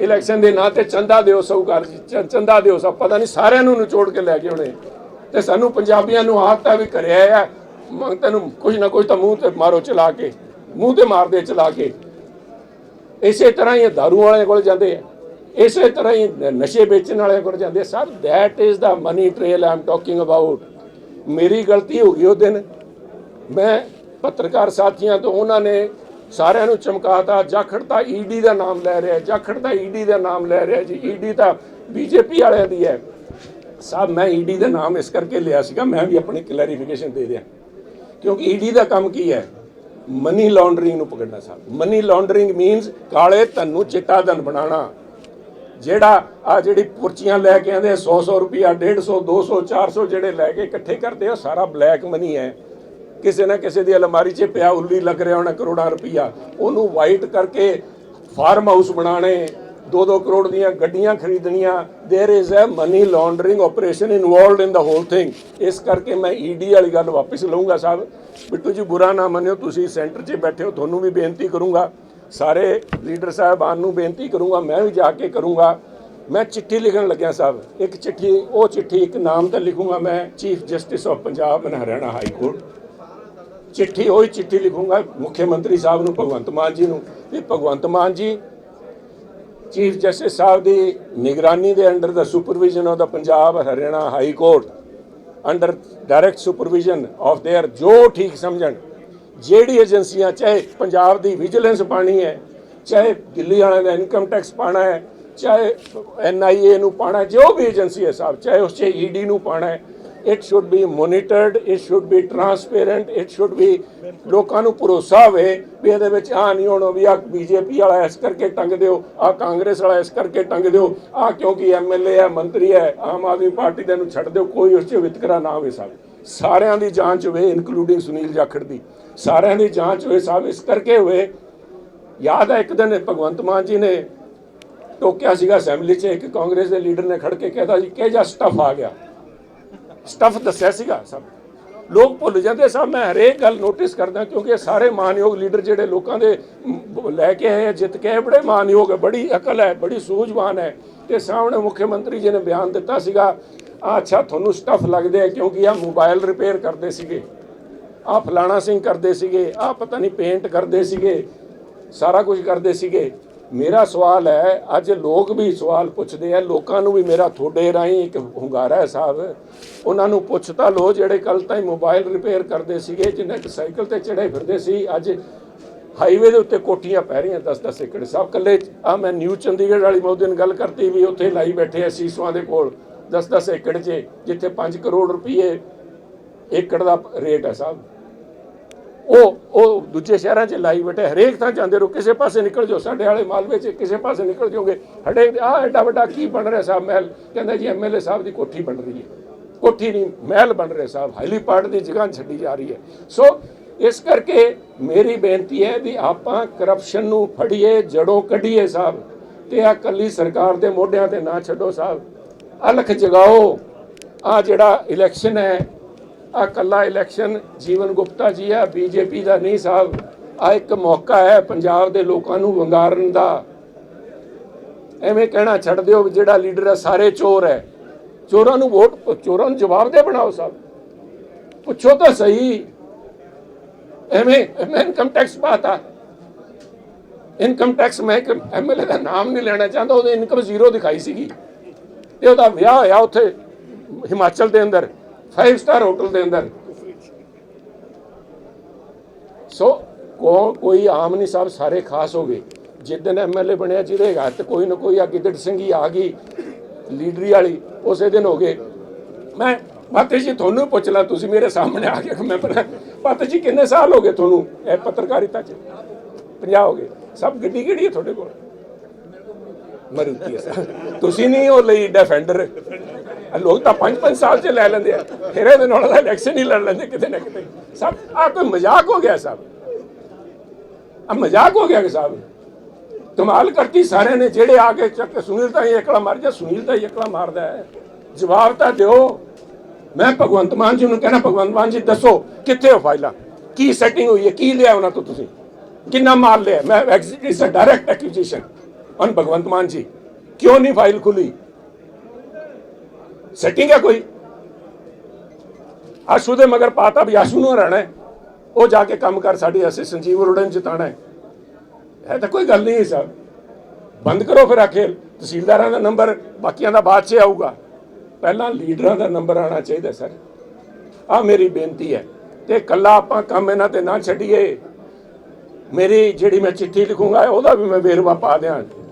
ਇਲੈਕਸ਼ਨ ਦੇ ਨਾਂ ਤੇ ਚੰਦਾ ਦਿਓ ਸੌਕਾਰ ਚੰਦਾ ਦਿਓ ਸਭ, ਪਤਾ ਨਹੀਂ ਸਾਰਿਆਂ ਨੂੰ ਨਿਚੋੜ ਕੇ ਲੈ ਕੇ ਆਉਣੇ। ਤੇ ਸਾਨੂੰ ਪੰਜਾਬੀਆਂ ਨੂੰ ਆਦਤ ਵੀ ਕਰਿਆ ਆ ਮ- ਤੈਨੂੰ ਕੁਝ ਨਾ ਕੁਝ ਤਾਂ ਮੂੰਹ ਤੇ ਮਾਰੋ ਚਲਾ ਕੇ, ਮੂੰਹ ਤੇ ਮਾਰਦੇ ਚਲਾ ਕੇ। ਇਸੇ ਤਰ੍ਹਾਂ ਹੀ ਇਹ ਦਾਰੂ ਵਾਲਿਆਂ ਕੋਲ ਜਾਂਦੇ ਆ, ਇਸੇ ਤਰ੍ਹਾਂ ਹੀ ਨਸ਼ੇ ਵੇਚਣ ਵਾਲਿਆਂ ਕੋਲ ਜਾਂਦੇ ਆ। Sir that is the money trail I'm talking about ਮੇਰੀ ਗਲਤੀ ਹੋ ਗਈ ਉਹ ਦਿਨ। ਮੈਂ ਪੱਤਰਕਾਰ ਸਾਥੀਆਂ ਤੋਂ, ਉਹਨਾਂ ਨੇ ਸਾਰਿਆਂ ਨੂੰ ਚਮਕਾਤਾ। ਜਾਖੜ ਤਾਂ ਈਡੀ ਦਾ ਨਾਮ ਲੈ ਰਿਹਾ। ਜਾਖੜ ਤਾਂ ਈਡੀ ਦਾ ਨਾਮ ਲੈ ਰਿਹਾ ਜੀ। ਈਡੀ ਤਾਂ ਬੀਜੇਪੀ ਵਾਲਿਆਂ ਦੀ ਹੈ। ਸਾਹਿਬ ਮੈਂ ਈਡੀ ਦਾ ਨਾਮ ਇਸ ਕਰਕੇ ਲਿਆ ਸੀਗਾ। ਮੈਂ ਵੀ ਆਪਣੀ ਕਲੈਰੀਫਿਕੇਸ਼ਨ ਦੇ ਦਿਆਂ ਕਿਉਂਕਿ ਈਡੀ ਦਾ ਕੰਮ ਕੀ ਹੈ? ਮਨੀ ਲਾਂਡਰਿੰਗ ਨੂੰ ਪਕੜਨਾ ਸਾਹਿਬ ਮਨੀ ਲਾਂਡਰਿੰਗ ਮੀਨਸ ਕਾਲੇ ਧਨ ਨੂੰ ਚਿੱਟਾ ਧਨ ਬਣਾਉਣਾ। ਜਿਹੜਾ ਆ ਜਿਹੜੀ ਪੁਰਚੀਆਂ ਲੈ ਕੇ ਆਂਦੇ 100 100 ਰੁਪਿਆ 150 200 400 ਜਿਹੜੇ ਲੈ ਕੇ ਇਕੱਠੇ ਕਰਦੇ ਆ ਸਾਰਾ ਬਲੈਕ ਮਨੀ ਹੈ। ਕਿਸੇ ਨਾ ਕਿਸੇ ਦੀ ਅਲਮਾਰੀ 'ਚ ਪਿਆ ਉੱਲੀ ਲੱਗ ਰਿਹਾ ਹੋਣਾ ਕਰੋੜਾਂ ਰੁਪਈਆ ਉਹਨੂੰ ਵਾਈਟ ਕਰਕੇ ਫਾਰਮ ਹਾਊਸ ਬਣਾਣੇ 2-2 ਕਰੋੜ ਦੀਆਂ ਗੱਡੀਆਂ ਖਰੀਦਣੀਆਂ there is a money laundering operation involved in the whole thing ਇਸ ਕਰਕੇ ਮੈਂ ਈਡੀ ਵਾਲੀ ਗੱਲ ਵਾਪਸ ਲਵਾਂਗਾ ਸਾਹਿਬ ਬਿੱਟੂ ਜੀ ਬੁਰਾ ਨਾ ਮੰਨਿਓ ਤੁਸੀਂ ਸੈਂਟਰ 'ਚ ਬੈਠੇ ਹੋ ਤੁਹਾਨੂੰ ਵੀ ਬੇਨਤੀ ਕਰੂੰਗਾ ਸਾਰੇ ਲੀਡਰ ਸਾਹਿਬਾਨ ਨੂੰ ਬੇਨਤੀ ਕਰੂੰਗਾ ਮੈਂ ਵੀ ਜਾ ਕੇ ਕਰੂੰਗਾ ਮੈਂ ਚਿੱਠੀ ਲਿਖਣ ਲੱਗਿਆ ਸਾਹਿਬ ਇੱਕ ਚਿੱਠੀ ਉਹ ਚਿੱਠੀ ਇੱਕ ਨਾਮ ਤੇ ਲਿਖੂੰਗਾ ਮੈਂ chief justice of Punjab and Haryana high court ਚਿੱਠੀ ਹੋਈ ਚਿੱਠੀ ਲਿਖੂੰਗਾ ਮੁੱਖ ਮੰਤਰੀ ਸਾਹਿਬ ਨੂੰ ਭਗਵੰਤ ਮਾਨ ਜੀ ਨੂੰ ਵੀ ਭਗਵੰਤ ਮਾਨ ਜੀ ਚੀਫ ਜਸਟਿਸ ਸਾਹਿਬ ਦੀ ਨਿਗਰਾਨੀ ਦੇ under the supervision of the Punjab Haryana high court under direct supervision of there ਜੋ ਠੀਕ ਸਮਝਣ ਜਿਹੜੀ ਏਜੰਸੀਆਂ ਚਾਹੇ ਪੰਜਾਬ ਦੀ ਵਿਜੀਲੈਂਸ ਪਾਣੀ ਹੈ ਚਾਹੇ ਦਿੱਲੀ ਵਾਲਿਆਂ ਦਾ ਇਨਕਮ ਟੈਕਸ ਪਾਣਾ ਹੈ ਚਾਹੇ ਐਨਆਈਏ ਨੂੰ ਪਾਣਾ ਹੈ, ਜੋ ਵੀ ਏਜੰਸੀ ਹੈ ਸਾਹਿਬ ਚਾਹੇ ਉਸ 'ਚ ਈਡੀ ਨੂੰ ਪਾਣਾ ਹੈ it should be monitored it should be transparent it should be ਲੋਕਾਂ ਨੂੰ ਭਰੋਸਾ ਹੋਵੇ ਵੀ ਇਹਦੇ ਵਿੱਚ ਆ ਨਹੀਂ ਹੋਣਾ, ਵੀ ਆ ਬੀਜੇਪੀ ਵਾਲਾ ਇਸ ਕਰਕੇ ਟੰਗ ਦਿਓ ਆ ਕਾਂਗਰਸ ਵਾਲਾ ਇਸ ਕਰਕੇ ਟੰਗ ਦਿਓ ਆ ਕਿਉਂਕਿ ਐਮਐਲਏ ਹੈ, ਮੰਤਰੀ ਹੈ, ਆਮ ਆਦਮੀ ਪਾਰਟੀ ਦੇ ਨੂੰ ਛੱਡ ਦਿਓ, ਕੋਈ ਉਸ 'ਚ ਵਿਤਕਰਾ ਨਾ ਹੋਵੇ ਸਾਹਿਬ ਸਾਰਿਆਂ ਦੀ ਜਾਂਚ ਹੋਵੇ ਇਨਕਲੂਡਿੰਗ ਸੁਨੀਲ ਜਾਖੜ ਦੀ। ਸਾਰਿਆਂ ਦੀ ਜਾਂਚ ਹੋਵੇ ਸਾਹਿਬ ਇਸ ਕਰਕੇ ਹੋਵੇ, ਯਾਦ ਹੈ ਇੱਕ ਦਿਨ ਭਗਵੰਤ ਮਾਨ ਜੀ ਨੇ ਟੋਕਿਆ ਸੀਗਾ ਅਸੈਂਬਲੀ 'ਚ, ਇੱਕ ਕਾਂਗਰਸ ਦੇ ਲੀਡਰ ਨੇ ਖੜ ਕੇ ਕਹਿਤਾ ਜੀ ਕਿਹ ਜਿਹਾ ਸਟਫ ਆ ਗਿਆ। ਸਟਫ ਦੱਸਿਆ ਸੀਗਾ ਸਭ। ਲੋਕ ਭੁੱਲ ਜਾਂਦੇ ਸਭ ਮੈਂ ਹਰੇਕ ਗੱਲ ਨੋਟਿਸ ਕਰਦਾ ਕਿਉਂਕਿ ਇਹ ਸਾਰੇ ਮਾਨਯੋਗ ਲੀਡਰ ਜਿਹੜੇ ਲੋਕਾਂ ਦੇ ਲੈ ਕੇ ਆਏ ਆ, ਜਿੱਤ ਕੇ ਆਏ, ਬੜੇ ਮਾਨਯੋਗ ਹੈ ਬੜੀ ਅਕਲ ਹੈ ਬੜੀ ਸੂਝਵਾਨ ਹੈ। ਤੇ ਸਾਹਮਣੇ ਮੁੱਖ ਮੰਤਰੀ ਜੀ ਨੇ ਬਿਆਨ ਦਿੱਤਾ ਸੀਗਾ ਆ ਅੱਛਾ ਤੁਹਾਨੂੰ ਸਟਫ ਲੱਗਦੇ ਆ ਕਿਉਂਕਿ ਆ ਮੋਬਾਈਲ ਰਿਪੇਅਰ ਕਰਦੇ ਸੀਗੇ। ਆ ਫਲਾਣਾ ਸਿੰਘ ਕਰਦੇ ਸੀਗੇ ਆ ਪਤਾ ਨਹੀਂ ਪੇਂਟ ਕਰਦੇ ਸੀਗੇ ਸਾਰਾ ਕੁਝ ਕਰਦੇ ਸੀਗੇ। ਮੇਰਾ ਸਵਾਲ ਹੈ, ਅੱਜ ਲੋਕ ਵੀ ਸਵਾਲ ਪੁੱਛਦੇ ਆ, ਲੋਕਾਂ ਨੂੰ ਵੀ ਮੇਰਾ ਤੁਹਾਡੇ ਰਾਹੀਂ ਇੱਕ ਹੁੰਗਾਰਾ ਹੈ ਸਾਹਿਬ। ਉਹਨਾਂ ਨੂੰ ਪੁੱਛ ਤਾਂ ਲੋ ਜਿਹੜੇ ਕੱਲ ਤਾਈਂ ਮੋਬਾਈਲ ਰਿਪੇਅਰ ਕਰਦੇ ਸੀਗੇ, ਜਿੰਨੇ ਇੱਕ ਸਾਈਕਲ ਤੇ ਚੜੇ ਫਿਰਦੇ ਸੀ, ਅੱਜ ਹਾਈਵੇ ਦੇ ਉੱਤੇ ਕੋਠੀਆਂ ਪੈ ਰਹੀਆਂ 10-10 ਏਕੜ। ਸਾਹਿਬ ਕੱਲੇ ਆ ਮੈਂ ਨਿਊ ਚੰਡੀਗੜ੍ਹ ਵਾਲੀ ਮੈਂ ਦਿਨ ਗੱਲ ਕਰਤੀ ਵੀ ਉੱਥੇ ਲਾਈ ਬੈਠੇ ਆ ਸੀਸਵਾਂ ਦੇ ਕੋਲ 10-10 ਏਕੜ 'ਚ, ਜਿੱਥੇ 5 ਕਰੋੜ ਰੁਪਏ ਏਕੜ ਦਾ ਰੇਟ ਹੈ ਸਾਹਿਬ। ਉਹ ਉਹ ਦੂਜੇ ਸ਼ਹਿਰਾਂ 'ਚ ਲਾਈ ਬੈਠੇ, ਹਰੇਕ ਥਾਂ ਜਾਂਦੇ ਰਹੋ, ਕਿਸੇ ਪਾਸੇ ਨਿਕਲ ਜਾਓ, ਸਾਡੇ ਵਾਲੇ ਮਾਲਵੇ 'ਚ ਕਿਸੇ ਪਾਸੇ ਨਿਕਲ ਜਾਓਗੇ ਹੜੇ ਆ ਐਡਾ ਵੱਡਾ ਕੀ ਬਣ ਰਿਹਾ ਸਾਹਿਬ ਮਹਿਲ? ਕਹਿੰਦਾ ਜੀ ਐਮਐਲਏ ਸਾਹਿਬ ਦੀ ਕੋਠੀ ਬਣ ਰਹੀ ਹੈ। ਕੋਠੀ ਨਹੀਂ, ਮਹਿਲ ਬਣ ਰਿਹਾ ਸਾਹਿਬ ਹਾਈਲੀ ਪਾਰਟ ਦੀ ਜਗ੍ਹਾ ਛੱਡੀ ਜਾ ਰਹੀ ਹੈ। ਸੋ, ਇਸ ਕਰਕੇ ਮੇਰੀ ਬੇਨਤੀ ਹੈ ਵੀ ਆਪਾਂ ਕਰਪਸ਼ਨ ਨੂੰ ਫੜੀਏ, ਜੜੋਂ ਕੱਢੀਏ ਸਾਹਿਬ ਤੇ ਆ ਕੱਲੀ ਸਰਕਾਰ ਦੇ ਮੋਢਿਆਂ ਤੇ ਨਾ ਛੱਡੋ ਸਾਹਿਬ ਅਲਖ ਜਗਾਓ ਆ ਜਿਹੜਾ ਇਲੈਕਸ਼ਨ ਹੈ ਆ ਕੱਲਾ ਇਲੈਕਸ਼ਨ ਜੀਵਨ ਗੁਪਤਾ ਜੀ ਆ ਬੀਜੇਪੀ ਦਾ ਨਹੀਂ ਸਾਹਿਬ। ਆ ਇੱਕ ਮੌਕਾ ਹੈ ਪੰਜਾਬ ਦੇ ਲੋਕਾਂ ਨੂੰ ਵੰਗਾਰਨ ਦਾ। ਐਵੇਂ ਕਹਿਣਾ ਛੱਡ ਦਿਓ ਜਿਹੜਾ ਲੀਡਰ ਹੈ, ਸਾਰੇ ਚੋਰ ਹੈ। ਚੋਰਾਂ ਨੂੰ ਵੋਟ, ਚੋਰਾਂ ਨੂੰ ਜਵਾਬਦੇਹ ਬਣਾਓ ਸਾਹਿਬ। ਪੁੱਛੋ ਤਾਂ ਸਹੀ। ਐਵੇਂ ਇਨਕਮ ਟੈਕਸ ਪਾਤਾ। ਇਨਕਮ ਟੈਕਸ ਮੈਂ ਇੱਕ ਐਮਐਲਏ ਦਾ ਨਾਮ ਨਹੀਂ ਲੈਣਾ ਚਾਹੁੰਦਾ, ਉਹਦੀ ਇਨਕਮ ਜ਼ੀਰੋ ਦਿਖਾਈ ਸੀਗੀ। ਤੇ ਉਹਦਾ ਵਿਆਹ ਹੋਇਆ ਉੱਥੇ ਹਿਮਾਚਲ ਦੇ ਅੰਦਰ। 5 ਸਟਾਰ ਹੋਟਲ ਦੇ ਅੰਦਰ। ਸੋ ਕੋਈ ਆਮ ਨਹੀਂ ਸਾਹਿਬ ਸਾਰੇ ਖਾਸ ਹੋ ਗਏ। ਜਿੱਦਨ ਐਮਐਲਏ ਬਣਿਆ, ਜਿਹਦੇ ਘਰ ਤੇ ਕੋਈ ਨਾ ਕੋਈ ਆ, ਗਿੱਦੜ ਸਿੰਘੀ ਆ ਗਈ, ਲੀਡਰੀ ਵਾਲੀ, ਉਸੇ ਦਿਨ ਹੋ ਗਏ। ਮੈਂ, ਮਾਤੇ ਜੀ, ਤੁਹਾਨੂੰ ਪੁੱਛ ਲਾ, ਤੁਸੀਂ ਮੇਰੇ ਸਾਹਮਣੇ ਆ ਕੇ ਮੈਂ ਪਤਾ ਜੀ, ਕਿੰਨੇ ਸਾਲ ਹੋ ਗਏ ਤੁਹਾਨੂੰ ਇਹ ਪੱਤਰਕਾਰਿਤਾ ਚ? 50 ਹੋ ਗਏ। ਸਭ ਗੱਡੀ ਕਿਹੜੀ ਹੈ ਤੁਹਾਡੇ ਕੋਲ? ਮਰੂਤੀ ਹੈ ਸਰ ਤੁਸੀਂ ਨਹੀਂ ਉਹ ਲਈ ਡਿਫੈਂਡਰ ਲੋਕ ਤਾਂ 5-5 ਸਾਲ ਚ ਲੈ ਲੈਂਦੇ ਆ। ਫਿਰ ਇਹਦੇ ਨਾਲ ਦਾ ਇਲੈਕਸ਼ਨ ਹੀ ਲੜ ਲੈਂਦੇ ਕਿਤੇ ਨਾ ਕਿਤੇ। ਸਭ ਆ ਕੋਈ ਮਜ਼ਾਕ ਹੋ ਗਿਆ ਸਭ। ਆ ਮਜ਼ਾਕ ਹੋ ਗਿਆ ਕਿ ਸਾਹਿਬ ਕਮਾਲ ਕਰਤੀ ਸਾਰਿਆਂ ਨੇ, ਜਿਹੜੇ ਆ ਕੇ ਚੱਕ ਸੁਨੀਲ ਤਾਂ ਇਹ ਇਕਲਾ ਮਾਰ ਜਾ ਸੁਨੀਲ ਤਾਂ ਇਹ ਇਕਲਾ ਮਾਰਦਾ ਹੈ। ਜਵਾਬ ਤਾਂ ਦਿਓ। ਮੈਂ ਭਗਵੰਤ ਮਾਨ ਜੀ ਨੂੰ ਕਹਿਣਾ, ਭਗਵੰਤ ਮਾਨ ਜੀ ਦੱਸੋ, ਕਿੱਥੇ ਹੋ ਫਾਈਲਾਂ? ਕੀ ਸੈਟਿੰਗ ਹੋਈ ਹੈ? ਕੀ ਲਿਆ ਉਹਨਾਂ ਤੋਂ ਤੁਸੀਂ? ਕਿੰਨਾ ਮਾਰ ਲਿਆ? ਮੈਂ it's direct accusation on Bhagwant Mann ji, ਕਿਉਂ ਨਹੀਂ ਫਾਈਲ ਖੁੱਲੀ? ਸੈਟਿੰਗ ਹੈ ਕੋਈ? ਆਸ਼ੂ ਦੇ ਮਗਰ ਪਾਤਾ ਵੀ ਆਸ਼ੂ ਨੂੰ ਰਹਿਣਾ ਉਹ ਜਾ ਕੇ ਕੰਮ ਕਰ, ਸਾਡੀ ਅਸੀਂ ਸੰਜੀਵ ਅਰੋੜਾ ਜਿਤਾਣਾ ਹੈ। ਇਹ ਤਾਂ ਕੋਈ ਗੱਲ ਨਹੀਂ ਹੈ ਸਰ। ਬੰਦ ਕਰੋ ਫਿਰ ਆਖਿਰ ਤਹਿਸੀਲਦਾਰਾਂ ਦਾ ਨੰਬਰ, ਬਾਕੀਆਂ ਦਾ ਬਾਅਦ 'ਚ ਆਊਗਾ। ਪਹਿਲਾਂ ਲੀਡਰਾਂ ਦਾ ਨੰਬਰ ਆਣਾ ਚਾਹੀਦਾ ਸਰ। ਆ ਮੇਰੀ ਬੇਨਤੀ ਹੈ। ਤੇ ਕੱਲਾ ਆਪਾਂ ਕੰਮ ਇਹਨਾਂ ਤੇ ਨਾ ਛੱਡੀਏ। ਮੇਰੀ ਜਿਹੜੀ ਮੈਂ ਚਿੱਠੀ ਲਿਖੂੰਗਾ, ਉਹਦਾ ਵੀ ਮੈਂ ਵੇਰਵਾ ਪਾ ਦਿਆਂ।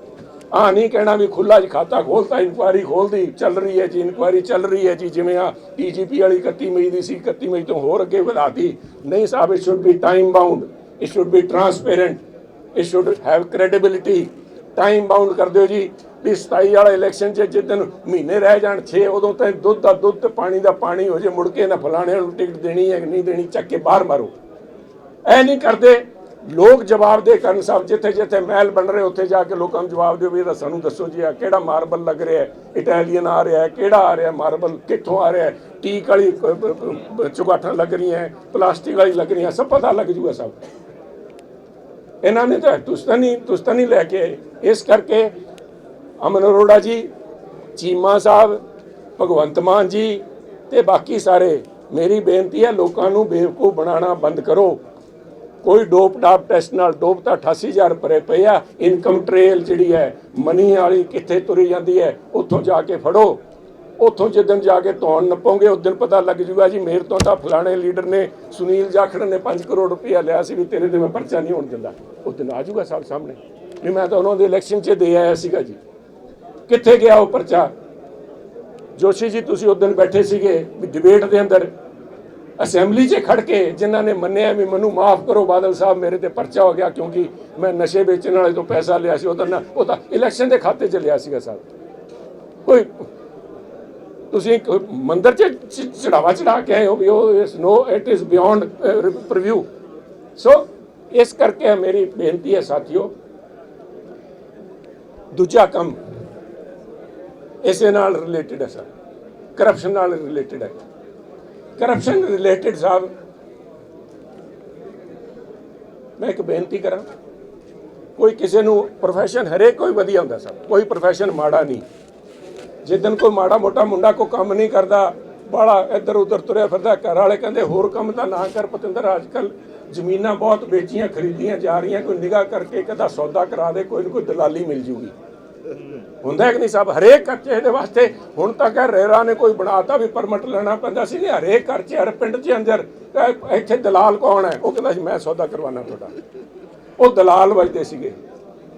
ਆ ਨਹੀਂ ਕਹਿਣਾ ਵੀ ਖੁੱਲਾ ਜੀ ਖਾਤਾ ਖੋਲਤਾ ਇਨਕੁਆਰੀ ਖੋਲਦੀ ਚੱਲ ਰਹੀ ਹੈ ਜੀ ਇਨਕੁਆਰੀ ਚੱਲ ਰਹੀ ਹੈ ਜੀ, ਜਿਵੇਂ ਆ ਡੀਜੀਪੀ ਵਾਲੀ 31 ਮਈ ਦੀ ਸੀ 31 ਮਈ ਤੋਂ ਹੋਰ ਅੱਗੇ ਵਧਾਤੀ। ਨਹੀਂ ਸਾਹਿਬ it should be time bound it should be transparent it should have credibility time bound ਕਰ ਦਿਓ ਜੀ, ਵੀ 27 ਵਾਲਾ ਇਲੈਕਸ਼ਨ 'ਚ ਜਿੱਦਨ ਮਹੀਨੇ ਰਹਿ ਜਾਣ 6 ਉਦੋਂ ਤਾਂ ਦੁੱਧ ਦਾ ਦੁੱਧ ਤੇ ਪਾਣੀ ਦਾ ਪਾਣੀ ਹੋ ਜੇ, ਮੁੜ ਕੇ ਨਾ ਫਲਾਣੇ ਨੂੰ ਟਿਕਟ ਦੇਣੀ ਹੈ ਕਿ ਨਹੀਂ ਦੇਣੀ, ਚੱਕ ਕੇ ਬਾਹਰ ਮਾਰੋ। ਐ ਨਹੀਂ ਕਰਦੇ। ਲੋਕ ਜਵਾਬ ਦੇ ਕਰਨ ਸਭ ਜਿੱਥੇ ਜਿੱਥੇ ਮਹਿਲ ਬਣ ਰਹੇ, ਉੱਥੇ ਜਾ ਕੇ ਲੋਕਾਂ ਨੂੰ ਜਵਾਬ ਦਿਓ ਵੀ ਇਹਦਾ ਸਾਨੂੰ ਦੱਸੋ ਜੀ ਆ ਕਿਹੜਾ ਮਾਰਬਲ ਲੱਗ ਰਿਹਾ ਹੈ? ਇਟਾਲੀਅਨ ਆ ਰਿਹਾ ਕਿਹੜਾ ਆ ਰਿਹਾ ਮਾਰਬਲ? ਕਿੱਥੋਂ ਆ ਰਿਹਾ ਟੀਕ ਵਾਲੀ ਚੁਗਾਠਾਂ ਲੱਗ ਰਹੀਆਂ ਪਲਾਸਟਿਕ ਵਾਲੀ ਲੱਗ ਰਹੀਆਂ ਸਭ ਪਤਾ ਲੱਗ ਜੂਗਾ ਸਭ। ਇਹਨਾਂ ਨੇ ਤਾਂ ਤੁਸਤਾਨੀ ਤੁਸਤਾਨੀ ਲੈ ਕੇ ਆਏ। ਇਸ ਕਰਕੇ ਅਮਨ ਅਰੋੜਾ ਜੀ, ਚੀਮਾ ਸਾਹਿਬ, ਭਗਵੰਤ ਮਾਨ ਜੀ ਤੇ ਬਾਕੀ ਸਾਰੇ, ਮੇਰੀ ਬੇਨਤੀ ਹੈ ਲੋਕਾਂ ਨੂੰ ਬੇਵਕੂਫ ਬਣਾਉਣਾ ਬੰਦ ਕਰੋ। ਕੋਈ ਡੋਪ ਡਾਪ ਟੈਸਟ ਨਾਲ ਡੋਪ ਤਾਂ 88000 ਭਰੇ ਪਏ ਆ। ਇਨਕਮ ਟ੍ਰੇਲ ਜਿਹੜੀ ਹੈ, ਮਨੀ ਵਾਲੀ ਕਿੱਥੇ ਤੁਰੀ ਜਾਂਦੀ ਹੈ, ਉੱਥੋਂ ਜਾ ਕੇ ਫੜੋ। ਉੱਥੋਂ ਜਿੱਦਣ ਜਾ ਕੇ ਧੌਣ ਨੱਪੋਗੇ, ਉਸ ਦਿਨ ਪਤਾ ਲੱਗ ਜੂਗਾ ਜੀ, ਮੇਰੇ ਤੋਂ ਤਾਂ ਫਲਾਣੇ ਲੀਡਰ ਨੇ, ਸੁਨੀਲ ਜਾਖੜ ਨੇ 5 ਕਰੋੜ ਰੁਪਇਆ ਲਿਆ ਸੀ ਵੀ ਤੇਰੇ ਤੇ ਮੈਂ ਪਰਚਾ ਨਹੀਂ ਹੋਣ ਦਿੰਦਾ। ਉਸ ਦਿਨ ਆ ਜੂਗਾ ਸਭ ਸਾਹਮਣੇ। ਵੀ ਮੈਂ ਤਾਂ ਉਹਨਾਂ ਦੇ ਇਲੈਕਸ਼ਨ 'ਚ ਦੇ ਆਇਆ ਸੀਗਾ ਜੀ। ਕਿੱਥੇ ਗਿਆ ਉਹ ਪਰਚਾ? ਜੋਸ਼ੀ ਜੀ, ਤੁਸੀਂ ਉਸ ਦਿਨ ਬੈਠੇ ਸੀਗੇ ਵੀ ਡਿਬੇਟ ਦੇ ਅੰਦਰ। ਅਸੈਂਬਲੀ 'ਚ ਖੜ ਕੇ ਜਿਨ੍ਹਾਂ ਨੇ ਮੰਨਿਆ ਵੀ ਮੈਨੂੰ ਮਾਫ ਕਰੋ, ਬਾਦਲ ਸਾਹਿਬ ਮੇਰੇ ਤੇ ਪਰਚਾ ਹੋ ਗਿਆ ਕਿਉਂਕਿ ਮੈਂ ਨਸ਼ੇ ਵੇਚਣ ਵਾਲੇ ਤੋਂ ਪੈਸਾ ਲਿਆ ਸੀ ਉਹ ਤਾਂ ਉਹ ਤਾਂ ਇਲੈਕਸ਼ਨ ਦੇ ਖਾਤੇ 'ਚ ਲਿਆ ਸੀਗਾ ਸਾਹਿਬ ਕੋਈ ਤੁਸੀਂ ਮੰਦਰ ਚ- ਚੜਾਵਾ ਚੜਾ ਕੇ ਆਏ ਹੋ ਵੀ ਉਹ ਇਸ no it is beyond preview so ਇਸ ਕਰਕੇ ਮੇਰੀ ਬੇਨਤੀ ਹੈ ਸਾਥੀਓ, ਦੂਜਾ ਕੰਮ ਇਸੇ ਨਾਲ ਰਿਲੇਟਡ ਹੈ ਸਰ। ਕਰਪਸ਼ਨ ਨਾਲ ਰਿਲੇਟਡ ਹੈ। ਕਰਪਸ਼ਨ ਰਿਲੇਟਡ ਸਾਹਿਬ, ਮੈਂ ਇੱਕ ਬੇਨਤੀ ਕਰਾਂ, ਕੋਈ ਕਿਸੇ ਨੂੰ ਪ੍ਰੋਫੈਸ਼ਨ ਹਰੇਕ ਕੋਈ ਵਧੀਆ ਹੁੰਦਾ ਸਰ, ਕੋਈ ਪ੍ਰੋਫੈਸ਼ਨ ਮਾੜਾ ਨਹੀਂ। ਜਿੱਦਨ ਕੋਈ ਮਾੜਾ ਮੋਟਾ ਮੁੰਡਾ ਕੋ ਕੰਮ ਨਹੀਂ ਕਰਦਾ ਬਾਲਾ ਇੱਧਰ ਉੱਧਰ ਤੁਰਿਆ ਫਿਰਦਾ, ਘਰ ਵਾਲੇ ਕਹਿੰਦੇ, ਹੋਰ ਕੰਮ ਤਾਂ ਨਾ ਕਰ ਪਤਿੰਦਰ ਅੱਜ ਕੱਲ ਜ਼ਮੀਨਾਂ ਬਹੁਤ ਵੇਚੀਆਂ, ਖਰੀਦੀਆਂ ਜਾ ਰਹੀਆਂ, ਕੋਈ ਨਿਗਾਹ ਕਰਕੇ ਕਦਾ ਸੌਦਾ ਕਰਾ ਦੇ, ਕੋਈ ਨਾ ਕੋਈ ਦਲਾਲੀ ਮਿਲ ਜੂਗੀ। ਹੁੰਦਾ ਕਿ ਨਹੀਂ ਸਾਹਿਬ? ਹਰੇਕ ਖਰਚੇ ਦੇ ਵਾਸਤੇ ਹੁਣ ਤੱਕ ਰੇਰਾ ਨੇ ਕੋਈ ਬਣਾਤਾ ਵੀ ਪਰਮਿਟ ਲੈਣਾ ਪੈਂਦਾ ਸੀ ਨਹੀਂ ਹਰੇਕ ਖਰਚੇ ਹਰ ਪਿੰਡ 'ਚ ਅੰਦਰ ਇੱਥੇ ਦਲਾਲ ਕੌਣ ਹੈ? ਉਹ ਕਹਿੰਦਾ ਸੀ, ਮੈਂ ਸੌਦਾ ਕਰਵਾਉਣਾ ਤੁਹਾਡਾ। ਉਹ ਦਲਾਲ ਵਜਦੇ ਸੀਗੇ।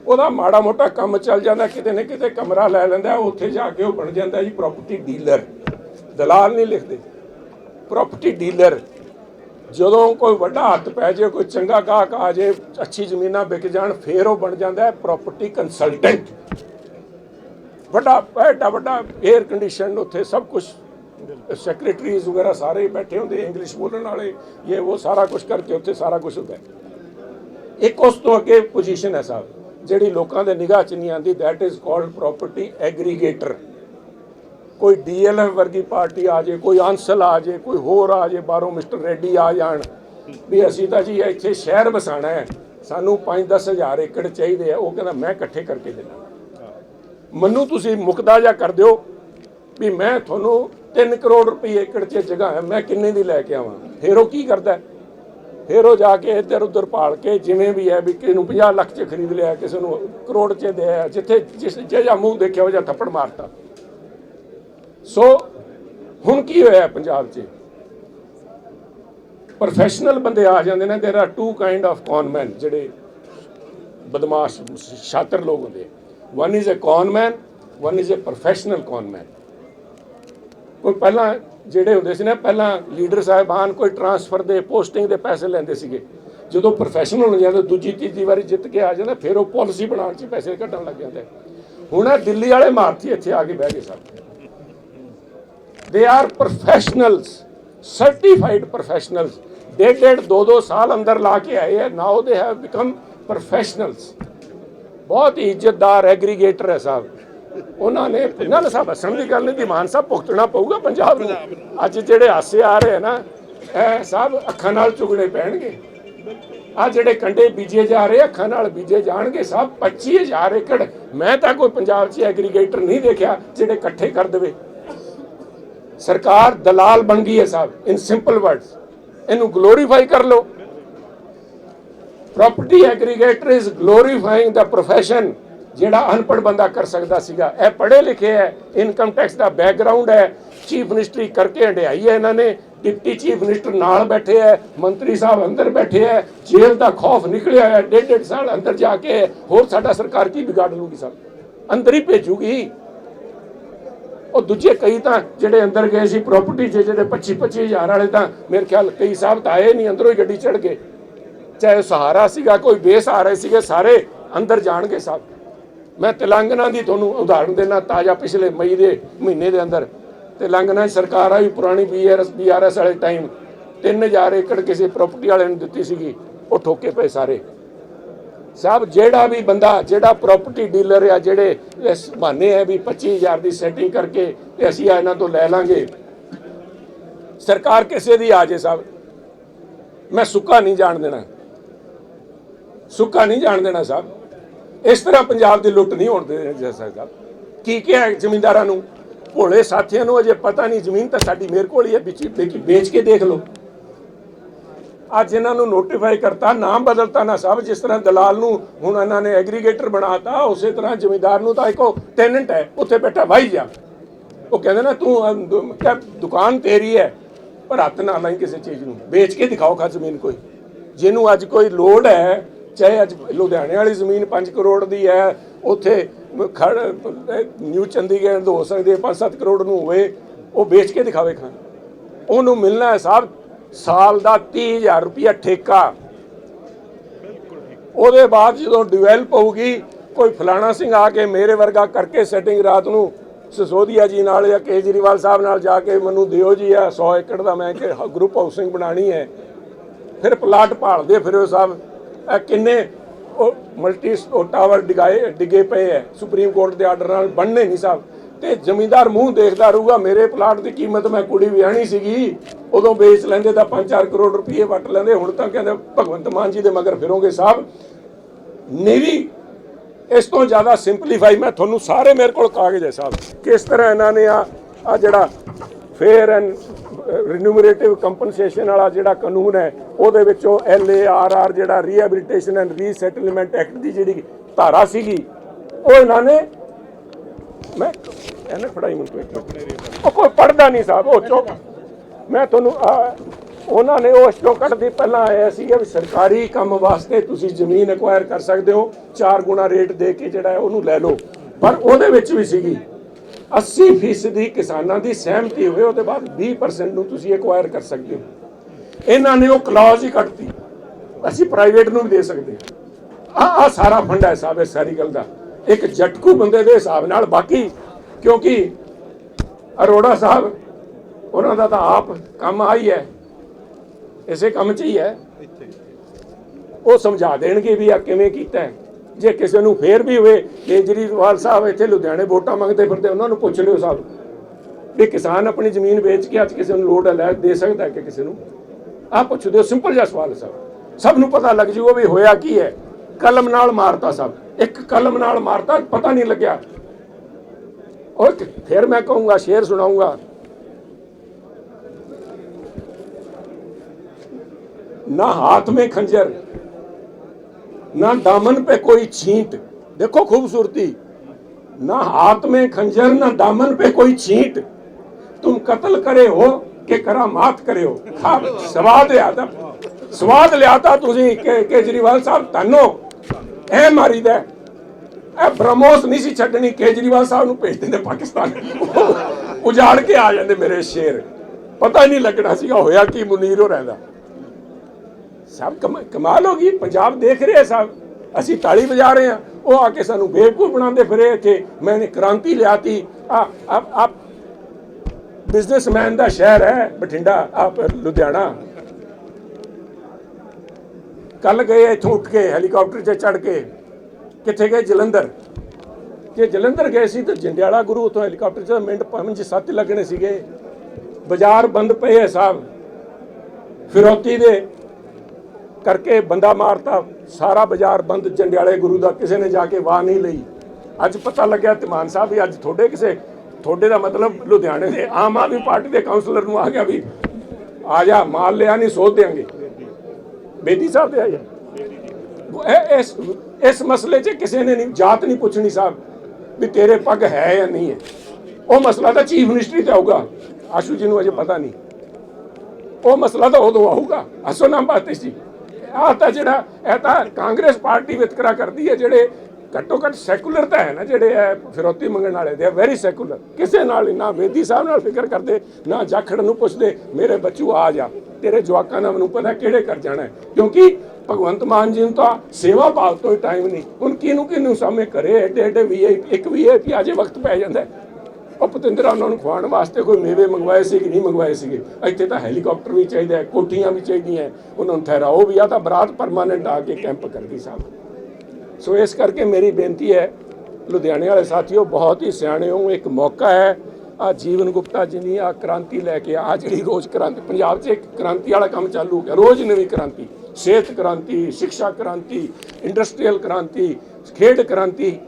ਉਹਦਾ ਮਾੜਾ ਮੋਟਾ ਕੰਮ ਚੱਲ ਜਾਂਦਾ, ਕਿਤੇ ਨਾ ਕਿਤੇ ਕਮਰਾ ਲੈ ਲੈਂਦਾ, ਉੱਥੇ ਜਾ ਕੇ ਉਹ ਬਣ ਜਾਂਦਾ ਜੀ ਪ੍ਰਾਪਰਟੀ ਡੀਲਰ ਦਲਾਲ ਨਹੀਂ ਲਿਖਦੇ। ਪ੍ਰਾਪਰਟੀ ਡੀਲਰ ਜਦੋਂ ਕੋਈ ਵੱਡਾ ਹੱਥ ਪੈ ਜਾਏ, ਕੋਈ ਚੰਗਾ ਗਾਹਕ ਆ ਜੇ ਅੱਛੀ ਜ਼ਮੀਨਾਂ ਵਿਕ ਜਾਣ, ਫੇਰ ਉਹ ਬਣ ਜਾਂਦਾ ਹੈ ਪ੍ਰਾਪਰਟੀ ਕੰਸਲਟੈਂਟ ਵੱਡਾ, ਐਡਾ ਵੱਡਾ 에ਅਰ ਕੰਡੀਸ਼ਨ ਉੱਥੇ ਸਭ ਕੁਝ ਸੈਕਟਰੀਜ਼ ਵਗੈਰਾ ਸਾਰੇ ਬੈਠੇ ਹੁੰਦੇ ਇੰਗਲਿਸ਼ ਬੋਲਣ ਵਾਲੇ, ਇਹ ਉਹ ਸਾਰਾ ਕੁਝ ਕਰਕੇ ਉੱਥੇ ਸਾਰਾ ਕੁਝ ਹੁੰਦਾ। ਇੱਕ ਉਸ ਤੋਂ ਅੱਗੇ ਪੋਜੀਸ਼ਨ ਹੈ ਸਾਹਿਬ, ਜਿਹੜੀ ਲੋਕਾਂ ਦੇ ਨਿਗਾਹ 'ਚ ਨਹੀਂ ਆਉਂਦੀ, that is called property aggregator ਕੋਈ ਡੀਐਲਐਫ ਵਰਗੀ ਪਾਰਟੀ ਆ ਜੇ, ਕੋਈ ਆਂਸਲ ਆ ਜੇ, ਕੋਈ ਹੋਰ ਆ ਜੇ, ਬਾਹਰੋਂ ਮਿਸਟਰ ਰੈਡੀ ਆ ਜਾਣ, ਵੀ ਅਸੀਂ ਤਾਂ ਜੀ ਇੱਥੇ ਸ਼ਹਿਰ ਵਸਾਣਾ ਹੈ, ਸਾਨੂੰ 5-10 ਹਜ਼ਾਰ ਏਕੜ ਚਾਹੀਦੇ ਆ, ਉਹ ਕਹਿੰਦਾ ਮੈਂ ਇਕੱਠੇ ਕਰਕੇ ਦੇਣਾ ਮੈਨੂੰ ਤੁਸੀਂ ਮੁਕਦਾ ਜਾ ਕਰ ਦਿਓ ਵੀ ਮੈਂ ਤੁਹਾਨੂੰ 3 ਕਰੋੜ ਰੁਪਏ ਏਕੜ 'ਚ ਜਗ੍ਹਾ ਹੈ ਮੈਂ ਕਿੰਨੇ ਦੀ ਲੈ ਕੇ ਆਵਾਂ ਫਿਰ ਉਹ ਕੀ ਕਰਦਾ ਹੈ? ਫਿਰ ਉਹ ਜਾ ਕੇ ਇੱਧਰ ਉੱਧਰ ਭਾਲ ਕੇ ਜਿਵੇਂ ਵੀ ਹੈ ਵੀ ਕਿਸੇ ਨੂੰ 50 ਲੱਖ 'ਚ ਖਰੀਦ ਲਿਆ ਕਿਸੇ ਨੂੰ ਕਰੋੜ 'ਚ ਦੇ ਆਇਆ ਜਿੱਥੇ ਜਿਸ ਜਿਹੜਾ ਮੂੰਹ ਦੇਖਿਆ ਉਹ ਜਾਂ ਥੱਪੜ ਮਾਰਤਾ ਸੋ ਹੁਣ ਕੀ ਹੋਇਆ ਪੰਜਾਬ 'ਚ ਪ੍ਰੋਫੈਸ਼ਨਲ ਬੰਦੇ ਆ ਜਾਂਦੇ ਨੇ there are two kind of conman ਜਿਹੜੇ ਬਦਮਾਸ਼ ਸ਼ਾਤਰ ਲੋਕ ਹੁੰਦੇ one is a conman one is a professional conman ਕੋਈ ਪਹਿਲਾਂ ਜਿਹੜੇ ਹੁੰਦੇ ਸੀ ਨਾ, ਪਹਿਲਾਂ ਲੀਡਰ ਸਾਹਿਬਾਨ ਕੋਈ ਟਰਾਂਸਫਰ ਦੇ ਪੋਸਟਿੰਗ ਦੇ ਪੈਸੇ ਲੈਂਦੇ ਸੀਗੇ। ਜਦੋਂ ਪ੍ਰੋਫੈਸ਼ਨਲ ਹੋ ਜਾਂਦੇ, ਦੂਜੀ, ਤੀਜੀ ਵਾਰੀ ਜਿੱਤ ਕੇ ਆ ਜਾਂਦਾ, ਫਿਰ ਉਹ ਪਾਲਿਸੀ ਬਣਾਉਣ 'ਚ ਪੈਸੇ ਕੱਢਣ ਲੱਗ ਜਾਂਦੇ ਹੁਣ ਇਹ ਦਿੱਲੀ ਵਾਲੇ ਮਾਰਤੀ, ਇੱਥੇ ਆ ਕੇ ਬਹਿ ਗਏ ਸਭ they are professionals certified professionals ਡੇਢ ਡੇਢ ਦੋ ਦੋ ਸਾਲ ਅੰਦਰ ਲਾ ਕੇ ਆਏ ਹੈ ਨਾਓ ਦੇ ਹੈਵ ਬਿਕਮ ਪ੍ਰੋਫੈਸ਼ਨਲਸ ਬਹੁਤ ਹੀ ਇੱਜ਼ਤਦਾਰ ਐਗਰੀਗੇਟਰ ਹੈ ਸਾਹਿਬ। ਉਹਨਾਂ ਨੇ ਇਹਨਾਂ ਨੇ ਸਾਹਿਬ ਹੱਸਣ ਦੀ ਗੱਲ ਨਹੀਂ ਦੀ ਮਾਨ ਸਾਹਿਬ ਭੁਗਤਣਾ ਪਊਗਾ ਪੰਜਾਬ ਨੂੰ। ਅੱਜ ਜਿਹੜੇ ਹਾਸੇ ਆ ਰਹੇ ਨਾ, ਇਹ ਸਭ ਅੱਖਾਂ ਨਾਲ ਚੁਗਣੇ ਪੈਣਗੇ। ਆ ਜਿਹੜੇ ਕੰਡੇ ਬੀਜੇ ਜਾ ਰਹੇ, ਅੱਖਾਂ ਨਾਲ ਬੀਜੇ ਜਾਣਗੇ ਸਭ 25000 ਏਕੜ। ਮੈਂ ਤਾਂ ਕੋਈ ਪੰਜਾਬ 'ਚ ਐਗਰੀਗੇਟਰ ਨਹੀਂ ਦੇਖਿਆ ਜਿਹੜੇ ਇਕੱਠੇ ਕਰ ਦੇਵੇ। ਸਰਕਾਰ ਦਲਾਲ ਬਣ ਗਈ ਹੈ ਸਾਹਿਬ ਇਨ ਸਿੰਪਲ ਵਰਡਸ ਇਹਨੂੰ ਗਲੋਰੀਫਾਈ ਕਰ ਲਓ। Property aggregator is glorifying the profession. ਜਿਹੜਾ ਅਨਪੜ੍ਹ ਬੰਦਾ ਕਰ ਸਕਦਾ ਸੀਗਾ। ਇਹ ਪੜ੍ਹੇ ਲਿਖੇ ਹੈ। ਇਨਕਮ ਟੈਕਸ ਦਾ ਬੈਕਗ੍ਰਾਉਂਡ ਹੈ। ਚੀਫ ਮਿਨਿਸਟਰੀ ਕਰਕੇ ਹੰਡਿਆਈ ਹੈ ਇਹਨਾਂ ਨੇ। ਡਿਪਟੀ ਚੀਫ ਮਿਨਿਸਟਰ ਨਾਲ ਬੈਠੇ ਹੈ। ਮੰਤਰੀ ਸਾਹਿਬ ਅੰਦਰ ਬੈਠੇ ਹੈ। ਜੇਲ੍ਹ ਦਾ ਖੌਫ ਨਿਕਲਿਆ ਹੈ ਡੇਢ ਡੇਢ ਸਾਲ ਅੰਦਰ ਜਾ ਕੇ ਹੋਰ ਸਾਡਾ ਸਰਕਾਰ ਕੀ ਵਿਗਾੜ ਲੂਗੀ ਸਭ ਅੰਦਰ ਹੀ ਭੇਜੂਗੀ। ਉਹ ਦੂਜੇ ਕਈ ਤਾਂ ਜਿਹੜੇ ਅੰਦਰ ਗਏ ਸੀ। ਪ੍ਰਾਪਰਟੀ 'ਚ ਜਿਹੜੇ 25 25 ਹਜ਼ਾਰ ਵਾਲੇ ਤਾਂ ਮੇਰੇ ਖਿਆਲ ਕਈ ਸਾਹਿਬ ਤਾਂ ਆਏ ਨਹੀਂ। ਅੰਦਰੋਂ ਹੀ ਗੱਡੀ ਚੜ ਗਏ। ਚਾਹੇ ਸਹਾਰਾ ਸੀਗਾ, ਕੋਈ ਬੇਸਹਾਰੇ ਸੀਗੇ, ਸਾਰੇ ਅੰਦਰ ਜਾਣਗੇ ਸਭ। ਮੈਂ ਤੇਲੰਗਾਨਾ ਦੀ ਤੁਹਾਨੂੰ ਉਦਾਹਰਣ ਦੇਣਾ ਤਾਜ਼ਾ ਪਿਛਲੇ ਮਈ ਦੇ ਮਹੀਨੇ ਦੇ ਅੰਦਰ। ਤੇਲੰਗਾਨਾ ਸਰਕਾਰ ਆ ਵੀ ਪੁਰਾਣੀ ਬੀਆਰਐਸ ਬੀਆਰਐਸ ਵਾਲੇ ਟਾਈਮ 3000 ਏਕੜ ਕਿਸੇ ਪ੍ਰਾਪਰਟੀ ਵਾਲੇ ਨੂੰ ਦਿੱਤੀ ਸੀਗੀ, ਉਹ ਠੋਕੇ ਪਏ ਸਾਰੇ। ਸਾਹਿਬ ਜਿਹੜਾ ਵੀ ਬੰਦਾ, ਜਿਹੜਾ ਪ੍ਰਾਪਰਟੀ ਡੀਲਰ ਆ, ਜਿਹੜੇ ਇਸ ਬਹਾਨੇ ਆ ਵੀ 25000 ਦੀ ਸੈਟਿੰਗ ਕਰਕੇ ਤੇ ਅਸੀਂ ਇਹਨਾਂ ਤੋਂ ਲੈ ਲਾਂਗੇ। ਸਰਕਾਰ ਕਿਸੇ ਦੀ ਆ ਜੇ ਸਾਹਿਬ ਮੈਂ ਸੁੱਕਾ ਨਹੀਂ ਜਾਣ ਦੇਣਾ। ਸੁੱਕਾ ਨਹੀਂ ਜਾਣ ਦੇਣਾ ਸਾਹਿਬ। ਇਸ ਤਰ੍ਹਾਂ ਪੰਜਾਬ ਦੀ ਲੁੱਟ ਨਹੀਂ ਹੋਣ ਦੇ ਜਾ ਸਕਦਾ ਕੀ ਕਿਹਾ ਹੈ ਨੂੰ? ਭੋਲੇ ਸਾਥੀਆਂ ਨੂੰ ਅਜੇ ਪਤਾ ਨਹੀਂ, ਜ਼ਮੀਨ ਤਾਂ ਸਾਡੀ ਮੇਰੇ ਕੋਲ ਹੀ ਹੈ, ਵਿੱਚ ਵੇਚ- ਵੇਚ ਕੇ ਦੇਖ ਲਓ। ਅੱਜ ਇਹਨਾਂ ਨੂੰ ਨੋਟੀਫਾਈ ਕਰਤਾ, ਨਾਮ ਬਦਲਤਾ ਨਾ ਸਭ ਜਿਸ ਤਰ੍ਹਾਂ ਦਲਾਲ ਨੂੰ ਹੁਣ ਇਹਨਾਂ ਨੇ ਐਗਰੀਗੇਟਰ ਬਣਾਤਾ ਉਸੇ ਤਰ੍ਹਾਂ ਜ਼ਿਮੀਂਦਾਰ ਨੂੰ ਤਾਂ ਇੱਕੋ ਟੈਨੈਂਟ ਹੈ, ਉੱਥੇ ਬੈਠਾ ਵਾਈ ਜਾ। ਉਹ ਕਹਿੰਦੇ ਨਾ, ਤੂੰ ਦੁਕਾਨ ਤੇਰੀ ਹੈ, ਪਰ ਹੱਥ ਨਾ ਲਾਈ ਕਿਸੇ ਚੀਜ਼ ਨੂੰ। ਵੇਚ ਕੇ ਦਿਖਾਓ ਖਾ ਜ਼ਮੀਨ ਕੋਈ। ਜਿਹਨੂੰ ਅੱਜ ਕੋਈ ਲੋੜ ਹੈ ਚਾਹੇ ਅੱਜ ਲੁਧਿਆਣੇ ਵਾਲੀ ਜ਼ਮੀਨ 5 ਕਰੋੜ ਦੀ ਹੈ, ਉੱਥੇ ਖੜ ਨਿਊ ਚੰਡੀਗੜ੍ਹ ਤੋਂ ਹੋ ਸਕਦੀ ਹੈ 5-7 ਕਰੋੜ ਨੂੰ ਹੋਵੇ, ਉਹ ਵੇਚ ਕੇ ਦਿਖਾਵੇ ਖਾਨ। ਉਹਨੂੰ ਮਿਲਣਾ ਹੈ ਸਾਹਿਬ ਸਾਲ ਦਾ 30000 ਰੁਪਇਆ ਠੇਕਾ। ਉਹਦੇ ਬਾਅਦ ਜਦੋਂ ਡਿਵੈਲਪ ਹੋਊਗੀ, ਕੋਈ ਫਲਾਣਾ ਸਿੰਘ ਆ ਕੇ ਮੇਰੇ ਵਰਗਾ ਕਰਕੇ ਸੈਟਿੰਗ ਰਾਤ ਨੂੰ ਸਸੋਦੀਆ ਜੀ ਨਾਲ ਜਾਂ ਕੇਜਰੀਵਾਲ ਸਾਹਿਬ ਨਾਲ ਜਾ ਕੇ ਮੈਨੂੰ ਦਿਓ ਜੀ ਆ 100 ਏਕੜ ਦਾ ਮੈਂ ਕਿ ਗਰੁੱਪ ਹਾਊਸਿੰਗ ਬਣਾਣੀ ਹੈ। ਫਿਰ ਪਲਾਟ ਭਾਲਦੇ ਫਿਰੋ ਸਾਹਿਬ ਕਿੰਨੇ ਉਹ ਮਲਟੀ ਟਾਵਰ ਡਿਗਾਏ, ਡਿੱਗੇ ਪਏ ਹੈ ਸੁਪਰੀਮ ਕੋਰਟ ਦੇ ਆਰਡਰ ਨਾਲ ਬਣਨੇ ਨਹੀਂ ਸਾਹਿਬ ਤੇ ਜ਼ਮੀਂਦਾਰ ਮੂੰਹ ਦੇਖਦਾ ਰਹੂਗਾ, ਮੇਰੇ ਪਲਾਟ ਦੀ ਕੀਮਤ ਮੈਂ ਕੁੜੀ ਵਿਆਹਣੀ ਸੀਗੀ, ਉਦੋਂ ਵੇਚ ਲੈਂਦੇ ਤਾਂ 5-4 ਕਰੋੜ ਰੁਪਏ ਵੱਟ ਲੈਂਦੇ, ਹੁਣ ਤਾਂ ਕਹਿੰਦੇ ਭਗਵੰਤ ਮਾਨ ਜੀ ਦੇ ਮਗਰ ਫਿਰੋਗੇ ਸਾਹਿਬ ਨੀਵੀਂ, ਇਸ ਤੋਂ ਜ਼ਿਆਦਾ ਸਿੰਪਲੀਫਾਈ ਮੈਂ ਤੁਹਾਨੂੰ ਸਾਰੇ ਮੇਰੇ ਕੋਲ ਕਾਗਜ਼ ਹੈ ਸਾਹਿਬ ਕਿਸ ਤਰ੍ਹਾਂ ਇਹਨਾਂ ਨੇ ਆ ਆ ਜਿਹੜਾ ਫੇਅਰ ਐਂਡ ਰਿਨਿਊਮਰੇਟਿਵ ਕੰਪਨਸੇਸ਼ਨ ਵਾਲਾ ਜਿਹੜਾ ਕਾਨੂੰਨ ਹੈ, ਉਹਦੇ ਵਿੱਚੋਂ ਐਲ ਏ ਜਿਹੜਾ ਰੀਹੈਬਿਲਿਟੇਸ਼ਨ ਐਂਡ ਰੀਸੈਟਲਮੈਂਟ ਐਕਟ ਦੀ ਜਿਹੜੀ ਧਾਰਾ ਸੀਗੀ, ਉਹ ਇਹਨਾਂ ਨੇ ਮੈਂ ਇਹਨੇ ਫੜਾਈ ਮੈਨੂੰ ਕੋਈ ਉਹ ਕੋਈ ਪੜਦਾ ਨਹੀਂ ਸਾਹਿਬ, ਉਹ ਚੁੱਪ। ਮੈਂ ਤੁਹਾਨੂੰ ਉਹਨਾਂ ਨੇ ਉਹ ਚੋਂ ਕੱਢਦੀ ਪਹਿਲਾਂ ਆਇਆ ਸੀਗਾ ਵੀ ਸਰਕਾਰੀ ਕੰਮ ਵਾਸਤੇ ਤੁਸੀਂ ਜ਼ਮੀਨ ਐਕਵਾਇਰ ਕਰ ਸਕਦੇ ਹੋ, ਚਾਰ ਗੁਣਾ ਰੇਟ ਦੇ ਕੇ ਜਿਹੜਾ ਉਹਨੂੰ ਲੈ ਲਓ। ਪਰ ਉਹਦੇ ਵਿੱਚ ਵੀ ਸੀਗੀ। 80% ਫੀਸਦੀ ਕਿਸਾਨਾਂ ਦੀ ਸਹਿਮਤੀ ਹੋਵੇ ਉਹਦੇ ਬਾਅਦ 20% ਨੂੰ ਤੁਸੀਂ ਐਕਵਾਇਰ ਕਰ ਸਕਦੇ ਹੋ। ਇਹਨਾਂ ਨੇ ਉਹ ਕਲੌਜ਼ ਹੀ ਕੱਢਤੀ ਅਸੀਂ ਪ੍ਰਾਈਵੇਟ ਨੂੰ ਵੀ ਦੇ ਸਕਦੇ ਆ ਆ ਸਾਰਾ ਫੰਡਾ ਹੈ ਸਾਹਿਬ ਸਾਰੀ ਗੱਲ ਦਾ। ਇੱਕ ਜਟਕੂ ਬੰਦੇ ਦੇ ਹਿਸਾਬ ਨਾਲ ਬਾਕੀ ਕਿਉਂਕਿ ਅਰੋੜਾ ਸਾਹਿਬ ਉਹਨਾਂ ਦਾ ਤਾਂ ਆਪ ਕੰਮ ਆਈ ਹੈ। ਇਸੇ ਕੰਮ 'ਚ ਹੀ ਹੈ। ਉਹ ਸਮਝਾ ਦੇਣਗੇ ਵੀ ਆ ਕਿਵੇਂ ਕੀਤਾ ਹੈ। ਜੇ ਕਿਸੇ ਨੂੰ ਫੇਰ ਵੀ ਹੋਵੇ, ਕੇਜਰੀਵਾਲ ਸਾਹਿਬ ਇੱਥੇ ਲੁਧਿਆਣੇ ਵੋਟਾਂ ਮੰਗਦੇ ਫਿਰਦੇ, ਉਹਨਾਂ ਨੂੰ ਪੁੱਛ ਲਿਓ ਸਾਹਿਬ ਵੀ ਕਿਸਾਨ ਆਪਣੀ ਜ਼ਮੀਨ ਵੇਚ ਕੇ ਅੱਜ ਕਿਸੇ ਨੂੰ ਲੋਡ ਲੈ ਦੇ ਸਕਦਾ ਕਿ ਕਿਸੇ ਨੂੰ? ਆ ਪੁੱਛ ਦਿਓ ਸਿੰਪਲ ਜਿਹਾ ਸਵਾਲ ਸਭ। ਸਭ ਨੂੰ ਪਤਾ ਲੱਗ ਜੂਗਾ ਵੀ ਹੋਇਆ ਕੀ ਹੈ। ਕਲਮ ਨਾਲ ਮਾਰਤਾ ਸਭ। ਇੱਕ ਕਲਮ ਨਾਲ ਮਾਰਤਾ, ਪਤਾ ਨਹੀਂ ਲੱਗਿਆ। ਔਰ ਫਿਰ ਮੈਂ ਕਹੂੰਗਾ, ਸ਼ੇਰ ਸੁਣਾਉਂਗਾ ਨਾ ਹੱਥ ਮੇ ਖੰਜਰ ना दामन पे कोई छींट देखो खूबसूरती ना हाथ में खंजर ना दामन पे कोई छींट तुम कत्ल करे हो कि करामात करे हो ਖਾ ਸਵਾਦ ਲਿਆਦਾ ਸਵਾਦ ਲਿਆਦਾ ਤੁਸੀਂ ਕੇ ਕੇਜਰੀਵਾਲ ਸਾਹਿਬ ਤਾਨੋ ਇਹ ਮਾਰੀਦਾ ਇਹ ਬ੍ਰਹਮੋਸ ਨਹੀਂ ਸੀ ਛੱਡਣੀ ਕੇਜਰੀਵਾਲ ਸਾਹਿਬ ਨੂੰ ਭੇਜ ਦਿੰਦੇ ਪਾਕਿਸਤਾਨ ਉਜਾੜ ਕੇ ਆ ਜਾਂਦੇ ਮੇਰੇ ਸ਼ੇਰ ਪਤਾ ਹੀ ਨਹੀਂ ਲੱਗਣਾ ਸੀਗਾ ਹੋਇਆ ਕੀ ਮੁਨੀਰ ਹੋ ਰਹਿੰਦਾ ਸਭ ਕਮਾ- ਕਮਾਲ ਹੋ ਗਈ, ਪੰਜਾਬ ਦੇਖ ਰਿਹਾ ਸਭ। ਅਸੀਂ ਤਾਲੀ ਵਜਾ ਰਹੇ ਹਾਂ ਉਹ ਆ ਕੇ ਸਾਨੂੰ ਬੇਵਕੂਫ ਬਣਾਉਂਦੇ ਫਿਰੇ ਇੱਥੇ। ਮੈਨੇ ਕ੍ਰਾਂਤੀ ਲਿਆਤੀ। ਆ ਆਪ ਬਿਜ਼ਨਸਮੈਨ ਦਾ ਸ਼ਹਿਰ ਹੈ, ਬਠਿੰਡਾ ਆਪ ਲੁਧਿਆਣਾ। ਕੱਲ ਗਏ ਇੱਥੋਂ ਉੱਠ ਕੇ ਹੈਲੀਕਾਪਟਰ 'ਚ ਚੜ ਕੇ। ਕਿੱਥੇ ਗਏ? ਜਲੰਧਰ। ਜੇ ਜਲੰਧਰ ਗਏ ਸੀ ਤਾਂ ਜੰਡਿਆਲਾ ਗੁਰੂ ਉਤੋਂ ਹੈਲੀਕਾਪਟਰ 'ਚ, ਮਿੰਟ ਪੰਜ ਸੱਤ ਲੱਗਣੇ ਸੀਗੇ। ਬਾਜ਼ਾਰ ਬੰਦ ਪਏ ਹੈ ਸਾਹਿਬ ਫਿਰੌਤੀ ਦੇ ਕਰਕੇ ਬੰਦਾ ਮਾਰਤਾ, ਸਾਰਾ ਬਾਜ਼ਾਰ ਬੰਦ, ਜੰਡਿਆਲੇ ਗੁਰੂ ਦਾ ਕਿਸੇ ਨੇ ਜਾ ਕੇ ਵਾਹ ਨਹੀਂ ਲਈ। ਅੱਜ ਪਤਾ ਲੱਗਿਆ ਧਮਾਨ ਸਾਹਿਬ ਵੀ ਅੱਜ ਤੁਹਾਡੇ ਕਿਸੇ, ਤੁਹਾਡੇ ਦਾ ਮਤਲਬ ਲੁਧਿਆਣੇ ਦੇ ਆਮ ਆਦਮੀ ਪਾਰਟੀ ਦੇ ਕਾਉਂਸਲਰ ਨੂੰ ਆ ਗਿਆ ਵੀ, ਆ ਜਾ, ਮਾਲ ਲਿਆ ਨਹੀਂ, ਸੋਧ ਦੇਾਂਗੇ ਬੇਦੀ ਸਾਹਿਬ ਦੇ ਆਇਆ ਇਹ, ਇਸ ਇਸ ਮਸਲੇ 'ਚ ਕਿਸੇ ਨੇ ਨਹੀਂ, ਜਾਤ ਨਹੀਂ ਪੁੱਛਣੀ ਸਾਹਿਬ, ਵੀ ਤੇਰੇ ਪੱਗ ਹੈ ਜਾਂ ਨਹੀਂ ਹੈ। ਉਹ ਮਸਲਾ ਤਾਂ ਚੀਫ ਮਿਨਿਸਟਰੀ ਤੇ ਆਊਗਾ। ਆਸ਼ੂ ਜੀ ਨੂੰ ਅਜੇ ਪਤਾ ਨਹੀਂ। ਉਹ ਮਸਲਾ ਤਾਂ ਉਦੋਂ ਆਊਗਾ। ਅਸੋ ਨਾਮ ਬਾਤ ਸੀ ਆਹ ਤਾਂ ਜਿਹੜਾ, ਇਹ ਤਾਂ ਕਾਂਗਰਸ ਪਾਰਟੀ ਵਿਤਕਰਾ ਕਰਦੀ ਹੈ ਜਿਹੜੇ ਘੱਟੋ ਘੱਟ ਸੈਕੂਲਰ ਤਾਂ ਹੈ ਨਾ ਜਿਹੜੇ ਹੈ ਫਿਰੌਤੀ ਮੰਗਣ ਵਾਲੇ ਦੇ ਵੈਰੀ ਸੈਕੂਲਰ ਕਿਸੇ ਨਾਲ ਨਾ ਵੇਦੀ ਸਾਹਿਬ ਨਾਲ ਫਿਕਰ ਕਰਦੇ, ਨਾ ਜਾਖੜ ਨੂੰ ਪੁੱਛਦੇ, ਮੇਰੇ ਬੱਚੂ, ਆ ਜਾ। ਤੇਰੇ ਜਵਾਕਾਂ ਦਾ ਮੈਨੂੰ ਪਤਾ ਕਿਹੜੇ ਕਰ ਜਾਣਾ ਕਿਉਂਕਿ ਭਗਵੰਤ ਮਾਨ ਜੀ ਨੂੰ ਤਾਂ ਸੇਵਾ ਭਾਵ ਤੋਂ ਹੀ ਟਾਈਮ ਨਹੀਂ ਹੁਣ ਕਿਹਨੂੰ ਕਿਹਨੂੰ ਸਾਹਮਣੇ ਕਰੇ ਐਡੇ ਐਡੇ ਵੀਆਈਪੀ ਇੱਕ ਵੀਆਈਪੀ ਅਜੇ ਵਕਤ ਪੈ ਜਾਂਦਾ ਉਹ ਪਤੰਦਰਾ ਉਹਨਾਂ ਨੂੰ ਖਵਾਉਣ ਵਾਸਤੇ ਕੋਈ ਮੇਵੇ ਮੰਗਵਾਏ ਸੀ ਕਿ ਨਹੀਂ ਮੰਗਵਾਏ ਸੀਗੇ? ਇੱਥੇ ਤਾਂ ਹੈਲੀਕਾਪਟਰ ਵੀ ਚਾਹੀਦਾ ਹੈ, ਕੋਠੀਆਂ ਵੀ ਚਾਹੀਦੀਆਂ ਉਹਨਾਂ ਨੂੰ ਠਹਿਰਾਓ ਵੀ ਆ ਤਾਂ ਬਰਾਤ ਪਰਮਾਨੈਂਟ ਆ ਕੇ ਕੈਂਪ ਕਰਦੀ ਸਾਹਿਬ ਸੋ ਇਸ ਕਰਕੇ ਮੇਰੀ ਬੇਨਤੀ ਹੈ, ਲੁਧਿਆਣੇ ਵਾਲੇ ਸਾਥੀਓ, ਬਹੁਤ ਹੀ ਸਿਆਣੇ ਹੋ ਇੱਕ ਮੌਕਾ ਹੈ। ਆ ਜੀਵਨ ਗੁਪਤਾ ਜੀ ਨੇ ਆ ਕ੍ਰਾਂਤੀ ਲੈ ਕੇ ਆ ਜਿਹੜੀ ਰੋਜ਼ ਕ੍ਰਾਂਤੀ, ਪੰਜਾਬ 'ਚ ਇੱਕ ਕ੍ਰਾਂਤੀ ਵਾਲਾ ਕੰਮ ਚਾਲੂ ਹੋ ਗਿਆ, ਰੋਜ਼ ਨਵੀਂ ਕ੍ਰਾਂਤੀ। ਸਿਹਤ ਕ੍ਰਾਂਤੀ, ਸਿੱਖਿਆ ਕ੍ਰਾਂਤੀ ਇੰਡਸਟਰੀਅਲ ਕ੍ਰਾਂਤੀ, ਖੇਡ ਕ੍ਰਾਂਤੀ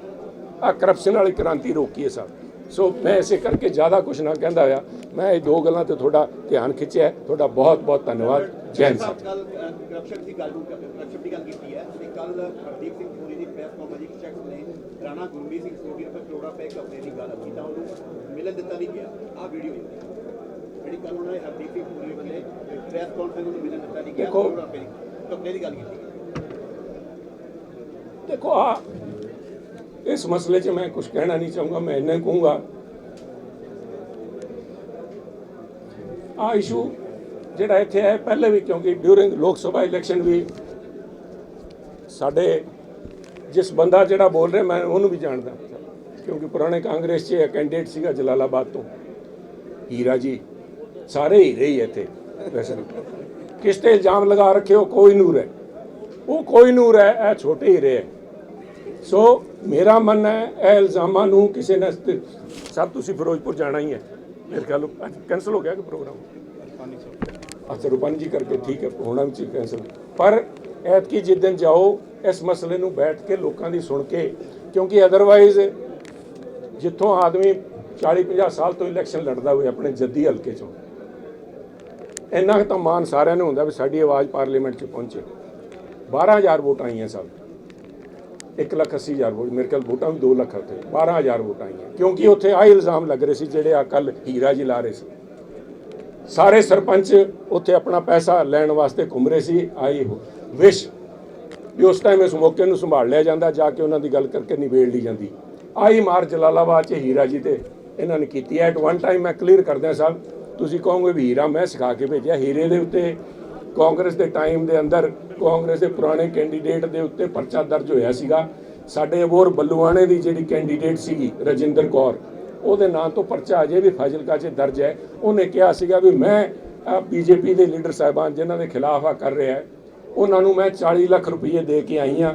ਆ ਕਰਪਸ਼ਨ ਵਾਲੀ ਕ੍ਰਾਂਤੀ ਰੋਕੀਏ ਸਭ ਸੋ ਮੈਂ ਇਸੇ ਕਰਕੇ ਜ਼ਿਆਦਾ ਕੁਝ ਨਾ ਕਹਿੰਦਾ ਹੋਇਆ। ਮੈਂ ਇਹ ਦੋ ਗੱਲਾਂ ਤੇ ਤੁਹਾਡਾ ਧਿਆਨ ਖਿੱਚਿਆ। ਤੁਹਾਡਾ ਬਹੁਤ ਬਹੁਤ ਧੰਨਵਾਦ। ਜੈ ਹਿੰਦ। ਸਾਹਿਬ ਕੱਲ ਕਰਪਸ਼ਨ ਦੀ ਗੱਲ ਕਰਪਸ਼ਨ ਦੀ ਗੱਲ ਕੀਤੀ ਹੈ। ਤੇ ਕੱਲ ਹਰਦੀਪ ਸਿੰਘ ਪੁਰੀ ਦੀ ਪ੍ਰੈਸ ਕਾਨਫਰੰਸ ਸ਼ਖਸ ਨੇ ਰਾਣਾ ਗੁਰਮੀਤ ਸਿੰਘ ਸੋਢੀ ਰੁਪਏ ਕਰੋੜਾ ਰੁਪਏ ਕਮਰੇ ਦੀ ਗੱਲ ਕੀਤੀ। ਤਾਂ ਉਹਨੂੰ ਮਿਲਣ ਦਿੱਤਾ ਨਹੀਂ ਗਿਆ। ਆ ਵੀਡੀਓ ਜਿਹੜੀ ਕੱਲ ਉਹਨਾਂ ਨੇ ਹਰਦੀਪ ਸਿੰਘ ਪੁਰੀ ਵੱਲੇ ਪ੍ਰੈਸ ਕਾਨਫਰੰਸ ਨੂੰ ਮਿਲਣ ਦਿੱਤਾ ਨਹੀਂ ਗਿਆ। ਕਰੋੜਾ ਦੀ ਕਮਰੇ ਦੀ ਗੱਲ ਕੀਤੀ। ਦੇਖੋ ਆ ਇਸ ਮਸਲੇ 'ਚ ਮੈਂ ਕੁਝ ਕਹਿਣਾ ਨਹੀਂ ਚਾਹੂੰਗਾ, ਮੈਂ ਇੰਨਾ ਹੀ ਕਹੂੰਗਾ। ਆ ਇਸ਼ੂ ਜਿਹੜਾ ਇੱਥੇ ਹੈ ਪਹਿਲੇ ਵੀ, ਕਿਉਂਕਿ ਡਿਊਰਿੰਗ ਲੋਕ ਸਭਾ ਇਲੈਕਸ਼ਨ ਵੀ ਸਾਡੇ ਜਿਸ ਬੰਦਾ ਜਿਹੜਾ ਬੋਲ ਰਿਹਾ, ਮੈਂ ਉਹਨੂੰ ਵੀ ਜਾਣਦਾ। ਕਿਉਂਕਿ ਪੁਰਾਣੇ ਕਾਂਗਰਸ 'ਚ ਕੈਂਡੀਡੇਟ ਸੀਗਾ ਜਲਾਲਾਬਾਦ ਤੋਂ। ਹੀਰਾ ਜੀ, ਸਾਰੇ ਹੀਰੇ ਹੀ ਇੱਥੇ, ਵੈਸੇ ਕਿਸ ਤੇ ਇਲਜ਼ਾਮ ਲਗਾ ਰੱਖੇ ਹੋ ਕੋਈ ਨੂਰ ਹੈ। ਉਹ ਕੋਈ ਨੂਰ ਹੈ, ਇਹ ਛੋਟੇ ਹੀਰੇ ਹੈ। ਸੋ ਮੇਰਾ ਮੰਨ ਹੈ, ਇਹ ਇਲਜ਼ਾਮਾਂ ਨੂੰ ਕਿਸੇ ਨੇ ਸਭ ਤੁਸੀਂ ਫਿਰੋਜ਼ਪੁਰ ਜਾਣਾ ਹੀ ਹੈ। ਮੇਰੇ ਖਿਆਲ ਅੱਜ ਕੈਨਸਲ ਹੋ ਗਿਆ ਕਿ ਪ੍ਰੋਗਰਾਮ ਅੱਛਾ, ਰੂਪਾਨੀ ਜੀ ਕਰਕੇ ਠੀਕ ਹੈ, ਹੋਣਾ ਵੀ ਚਾਹੀਦਾ ਕੈਨਸਲ ਪਰ ਐਤਕੀ ਜਿਸ ਦਿਨ ਜਾਓ, ਇਸ ਮਸਲੇ ਨੂੰ ਬੈਠ ਕੇ ਲੋਕਾਂ ਦੀ ਸੁਣ ਕੇ, ਕਿਉਂਕਿ ਅਦਰਵਾਈਜ਼ ਜਿੱਥੋਂ ਆਦਮੀ 40 50 ਸਾਲ ਤੋਂ ਇਲੈਕਸ਼ਨ ਲੜਦਾ ਹੋਵੇ ਆਪਣੇ ਜੱਦੀ ਹਲਕੇ ਚੋਂ, ਇੰਨਾ ਕੁ ਤਾਂ ਮਾਨ ਸਾਰਿਆਂ ਨੂੰ ਹੁੰਦਾ ਵੀ ਸਾਡੀ ਆਵਾਜ਼ ਪਾਰਲੀਮੈਂਟ 'ਚ ਪਹੁੰਚੇ। 12000 ਵੋਟਾਂ ਆਈਆਂ ਸਭ। ਇੱਕ ਲੱਖ ਅੱਸੀ ਹਜ਼ਾਰ ਵੋਟ, ਮੇਰੇ ਕੋਲ ਵੋਟਾਂ ਵੀ 2 ਲੱਖ ਉੱਥੇ 12000 ਵੋਟਾਂ ਆਈਆਂ। ਕਿਉਂਕਿ ਉੱਥੇ ਆਹ ਇਲਜ਼ਾਮ ਲੱਗ ਰਹੇ ਸੀ ਜਿਹੜੇ ਆ ਕੱਲ ਹੀਰਾ ਜੀ ਲਾ ਰਹੇ ਸੀ। ਸਾਰੇ ਸਰਪੰਚ ਉੱਥੇ ਆਪਣਾ ਪੈਸਾ ਲੈਣ ਵਾਸਤੇ ਘੁੰਮ ਰਹੇ ਸੀ ਆਈ ਵਿਸ਼ ਵੀ ਉਸ ਟਾਈਮ ਇਸ ਮੌਕੇ ਨੂੰ ਸੰਭਾਲ ਲਿਆ ਜਾਂਦਾ, ਜਾ ਕੇ ਉਹਨਾਂ ਦੀ ਗੱਲ ਕਰਕੇ ਨਿਬੇੜ ਲਈ ਜਾਂਦੀ। ਆਈ ਮਾਰ ਜਲਾਲਾਬਾਦ 'ਚ ਹੀਰਾ ਜੀ ਤੇ ਇਹਨਾਂ ਨੇ ਕੀਤੀ। ਐਟ ਵਨ ਟਾਈਮ ਮੈਂ ਕਲੀਅਰ ਕਰਦਿਆਂ ਸਾਹਿਬ ਤੁਸੀਂ ਕਹੋਗੇ ਵੀ ਹੀਰਾ ਮੈਂ ਸਿਖਾ ਕੇ ਭੇਜਿਆ, ਹੀਰੇ ਦੇ ਉੱਤੇ ਕਾਂਗਰਸ ਦੇ ਟਾਈਮ ਦੇ ਅੰਦਰ ਕਾਂਗਰਸ ਦੇ ਪੁਰਾਣੇ ਕੈਂਡੀਡੇਟ ਦੇ ਉੱਤੇ ਪਰਚਾ ਦਰਜ ਹੋਇਆ ਸੀਗਾ। ਸਾਡੇ ਅਬੋਰ ਬੱਲੂਆਣੇ ਦੀ ਜਿਹੜੀ ਕੈਂਡੀਡੇਟ ਸੀਗੀ, ਰਜਿੰਦਰ ਕੌਰ, ਉਹਦੇ ਨਾਂ ਤੋਂ ਪਰਚਾ ਅਜੇ ਵੀ ਫਾਜ਼ਿਲਕਾ 'ਚ ਦਰਜ ਹੈ। ਉਹਨੇ ਕਿਹਾ ਸੀਗਾ ਵੀ ਮੈਂ ਬੀਜੇਪੀ ਦੇ ਲੀਡਰ ਸਾਹਿਬਾਨ ਜਿਨ੍ਹਾਂ ਦੇ ਖਿਲਾਫ ਆ ਕਰ ਰਿਹਾ ਉਹਨਾਂ ਨੂੰ ਮੈਂ 40 ਲੱਖ ਰੁਪਏ ਦੇ ਕੇ ਆਈ ਹਾਂ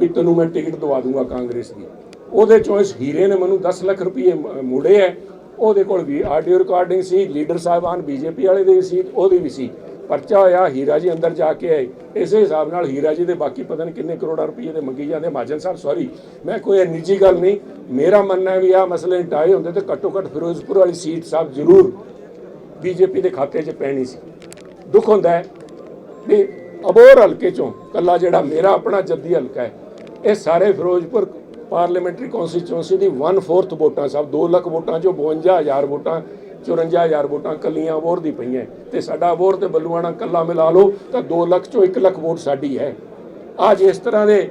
ਵੀ ਤੈਨੂੰ ਮੈਂ ਟਿਕਟ ਦਵਾ ਦੂੰਗਾ ਕਾਂਗਰਸ ਦੀ। ਉਹਦੇ ਚੋਂ ਇਸ ਹੀਰੇ ਨੇ ਮੈਨੂੰ 10 ਲੱਖ ਰੁਪਏ ਮ- ਮੋੜੇ ਹੈ। ਉਹਦੇ ਕੋਲ ਵੀ ਆਡੀਓ ਰਿਕਾਰਡਿੰਗ ਸੀ, ਲੀਡਰ ਸਾਹਿਬਾਨ ਬੀਜੇਪੀ ਵਾਲੇ ਦੇ ਵੀ ਸੀ, ਉਹਦੀ ਵੀ ਸੀ। ਪਰਚਾ ਹੋਇਆ, ਹੀਰਾ ਜੀ ਅੰਦਰ ਜਾ ਕੇ ਆਏ। ਇਸੇ ਹਿਸਾਬ ਨਾਲ ਹੀਰਾ ਜੀ ਦੇ ਬਾਕੀ ਪਤਾ ਨਹੀਂ ਕਿੰਨੇ ਕਰੋੜਾਂ ਰੁਪਏ ਦੇ ਮੰਗੀ ਜਾਂਦੇ। ਮਾਜਨ ਸਾਹਿਬ ਸੌਰੀ ਮੈਂ ਕੋਈ ਇਹ ਨਿੱਜੀ ਗੱਲ ਨਹੀਂ। ਮੇਰਾ ਮੰਨਣਾ ਵੀ ਆ ਮਸਲੇ ਟਾਏ ਹੁੰਦੇ ਤੇ ਘੱਟੋ ਘੱਟ ਫਿਰੋਜ਼ਪੁਰ ਵਾਲੀ ਸੀਟ ਸਾਹਿਬ ਜ਼ਰੂਰ ਬੀਜੇਪੀ ਦੇ ਖਾਤੇ 'ਚ ਪੈਣੀ ਸੀ। ਦੁੱਖ ਹੁੰਦਾ ਹੈ ਵੀ ਅਬੋਰ ਹਲਕੇ ਚੋਂ ਕੱਲਾ ਜਿਹੜਾ ਮੇਰਾ ਆਪਣਾ ਜੱਦੀ ਹਲਕਾ ਹੈ, ਇਹ ਸਾਰੇ ਫਿਰੋਜ਼ਪੁਰ ਪਾਰਲੀਮੈਂਟਰੀ ਕੌਂਸਟੀਚੁਐਂਸੀ ਦੀ 1/4 ਵੋਟਾਂ, ਸਭ 2 ਲੱਖ ਵੋਟਾਂ ਚੋਂ 52000 ਵੋਟਾਂ 54000 ਵੋਟਾਂ ਕੱਲੀਆਂ ਅਬੋਰ ਦੀ ਪਈਆਂ ਤੇ ਸਾਡਾ ਅਬੋਰ ਤੇ ਬੱਲੂਆਣਾ ਕੱਲਾ ਮਿਲਾ ਲਓ ਤਾਂ 2 ਲੱਖ ਚੋਂ 1 ਲੱਖ ਵੋਟ ਸਾਡੀ ਹੈ। ਅੱਜ ਇਸ ਤਰ੍ਹਾਂ ਦੇ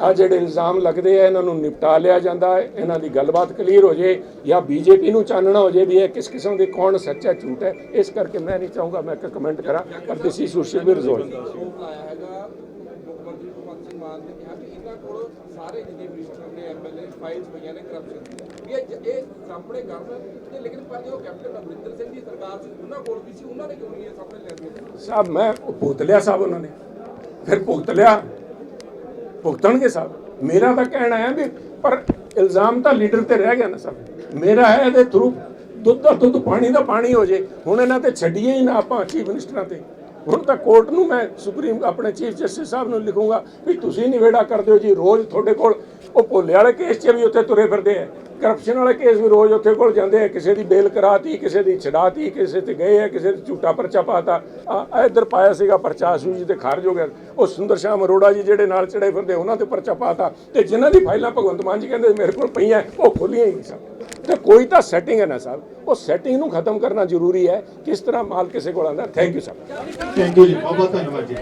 ਆ ਜਿਹੜੇ ਇਲਜ਼ਾਮ ਲੱਗਦੇ ਆ, ਇਹਨਾਂ ਨੂੰ ਨਿਪਟਾ ਲਿਆ ਜਾਂਦਾ ਹੈ। ਇਹਨਾਂ ਦੀ ਗੱਲਬਾਤ ਕਲੀਅਰ ਹੋ ਜੇ ਜਾਂ ਬੀਜੇਪੀ ਨੂੰ ਚਾਨਣਾ ਹੋ ਜੇ ਵੀ ਇਹ ਕਿਸ ਕਿਸਮ ਦੇ ਕੌਣ ਸੱਚਾ ਝੂਠ ਹੈ, ਇਸ ਕਰਕੇ ਮੈਂ ਨਹੀਂ ਚਾਹੂੰਗਾ, ਮੈਂ ਕਿ ਕਮੈਂਟ ਕਰਾਂ। ਪਰ this issue should be resolve ਆਇਆ ਹੈਗਾ ਮੁੱਖ ਮੰਤਰੀ ਭਗਵੰਤ ਸਿੰਘ ਮਾਨ ਨੇ ਕਿਹਾ ਕਿ ਇਹਨਾਂ ਕੋਲ ਸਾਰੇ ਜਿੰਨੇ ਫਾਈਲਸ ਪਈਆਂ ਨੇ ਕਰਪਸ਼ਨ ਦੀਆਂ। ਇਹ ਇਹ ਸਾਹਮਣੇ ਕਰਨ ਤੇ ਲੇਕਿਨ ਪਰ ਜਦੋਂ ਕੈਪਟਨ ਅਮਰਿੰਦਰ ਸਿੰਘ ਦੀ ਸਰਕਾਰ ਸੀ, ਉਹਨਾਂ ਕੋਲ ਵੀ ਸੀ, ਉਹਨਾਂ ਨੇ ਕਿਉਂ ਨਹੀਂ ਇਹ ਸਾਹਮਣੇ ਲੈ ਸਾਹਿਬ, ਮੈਂ ਭੁਗਤ ਲਿਆ ਸਾਹਿਬ ਉਹਨਾਂ ਨੇ। ਫਿਰ ਭੁਗਤ ਲਿਆ। ਭੁਗਤਣਗੇ ਸਾਹਿਬ। ਮੇਰਾ ਤਾਂ ਕਹਿਣਾ ਹੈ ਵੀ ਪਰ ਇਲਜ਼ਾਮ ਤਾਂ ਲੀਡਰ ਤੇ ਰਹਿ ਗਿਆ ਨਾ ਸਾਹਿਬ। ਮੇਰਾ ਹੈ ਇਹਦੇ ਥਰੂ ਦੁੱਧ ਦਾ ਦੁੱਧ, ਪਾਣੀ ਦਾ ਪਾਣੀ ਹੋ ਜੇ। ਹੁਣ ਇਹਨਾਂ ਤੇ ਛੱਡੀਏ ਹੀ ਨਾ ਆਪਾਂ ਚੀਫ ਮਿਨਿਸਟਰਾਂ ਤੇ। ਹੁਣ ਤਾਂ ਕੋਰਟ ਨੂੰ ਮੈਂ ਸੁਪਰੀਮ ਆਪਣੇ ਚੀਫ ਜਸਟਿਸ ਸਾਹਿਬ ਨੂੰ ਲਿਖੂੰਗਾ ਵੀ ਤੁਸੀਂ ਨਿਵੇੜਾ ਕਰਦੇ ਹੋ ਜੀ, ਰੋਜ਼ ਤੁਹਾਡੇ ਕੋਲ ਉਹ ਭੋਲੇ ਵਾਲੇ ਕੇਸ 'ਚ ਵੀ ਉੱਥੇ ਤੁਰੇ ਫਿਰਦੇ ਆ। ਕਰਪਸ਼ਨ ਵਾਲੇ ਕੇਸ ਵੀ ਰੋਜ਼ ਉੱਥੇ ਕੋਲ ਜਾਂਦੇ ਆ। ਕਿਸੇ ਦੀ ਬੇਲ ਕਰਾਤੀ, ਕਿਸੇ ਦੀ ਛਡਾਤੀ, ਕਿਸੇ ਤੇ ਗਏ ਆ, ਕਿਸੇ ਤੇ ਝੂਠਾ ਪਰਚਾ ਪਾਤਾ। ਆ ਇੱਧਰ ਪਾਇਆ ਸੀਗਾ ਪਰਚਾ ਆਸ਼ੂ ਜੀ ਤੇ ਖਾਰਜ ਹੋ ਗਿਆ। ਉਹ ਸੁੰਦਰ ਸ਼ਾਮ ਅਰੋੜਾ ਜੀ ਜਿਹੜੇ ਨਾਲ ਚੜੇ ਫਿਰਦੇ, ਉਹਨਾਂ ਤੇ ਪਰਚਾ ਪਾਤਾ। ਤੇ ਜਿਨ੍ਹਾਂ ਦੀ ਫਾਈਲਾਂ ਭਗਵੰਤ ਮਾਨ ਜੀ ਕਹਿੰਦੇ ਮੇਰੇ ਕੋਲ ਪਈਆਂ, ਉਹ ਖੋਲੀਆਂ ਹੀ ਨਹੀਂ ਸਨ। ਤੇ ਕੋਈ ਤਾਂ ਸੈਟਿੰਗ ਹੈ ਨਾ ਸਾਹਿਬ। ਉਹ ਸੈਟਿੰਗ ਨੂੰ ਖਤਮ ਕਰਨਾ ਜ਼ਰੂਰੀ ਹੈ। ਕਿਸ ਤਰ੍ਹਾਂ ਮਾਲ ਕਿਸੇ ਕੋਲ ਆਉਂਦਾ thank you sir thank you ਜੀ। ਬਹੁਤ ਬਹੁਤ ਧੰਨਵਾਦ ਜੀ।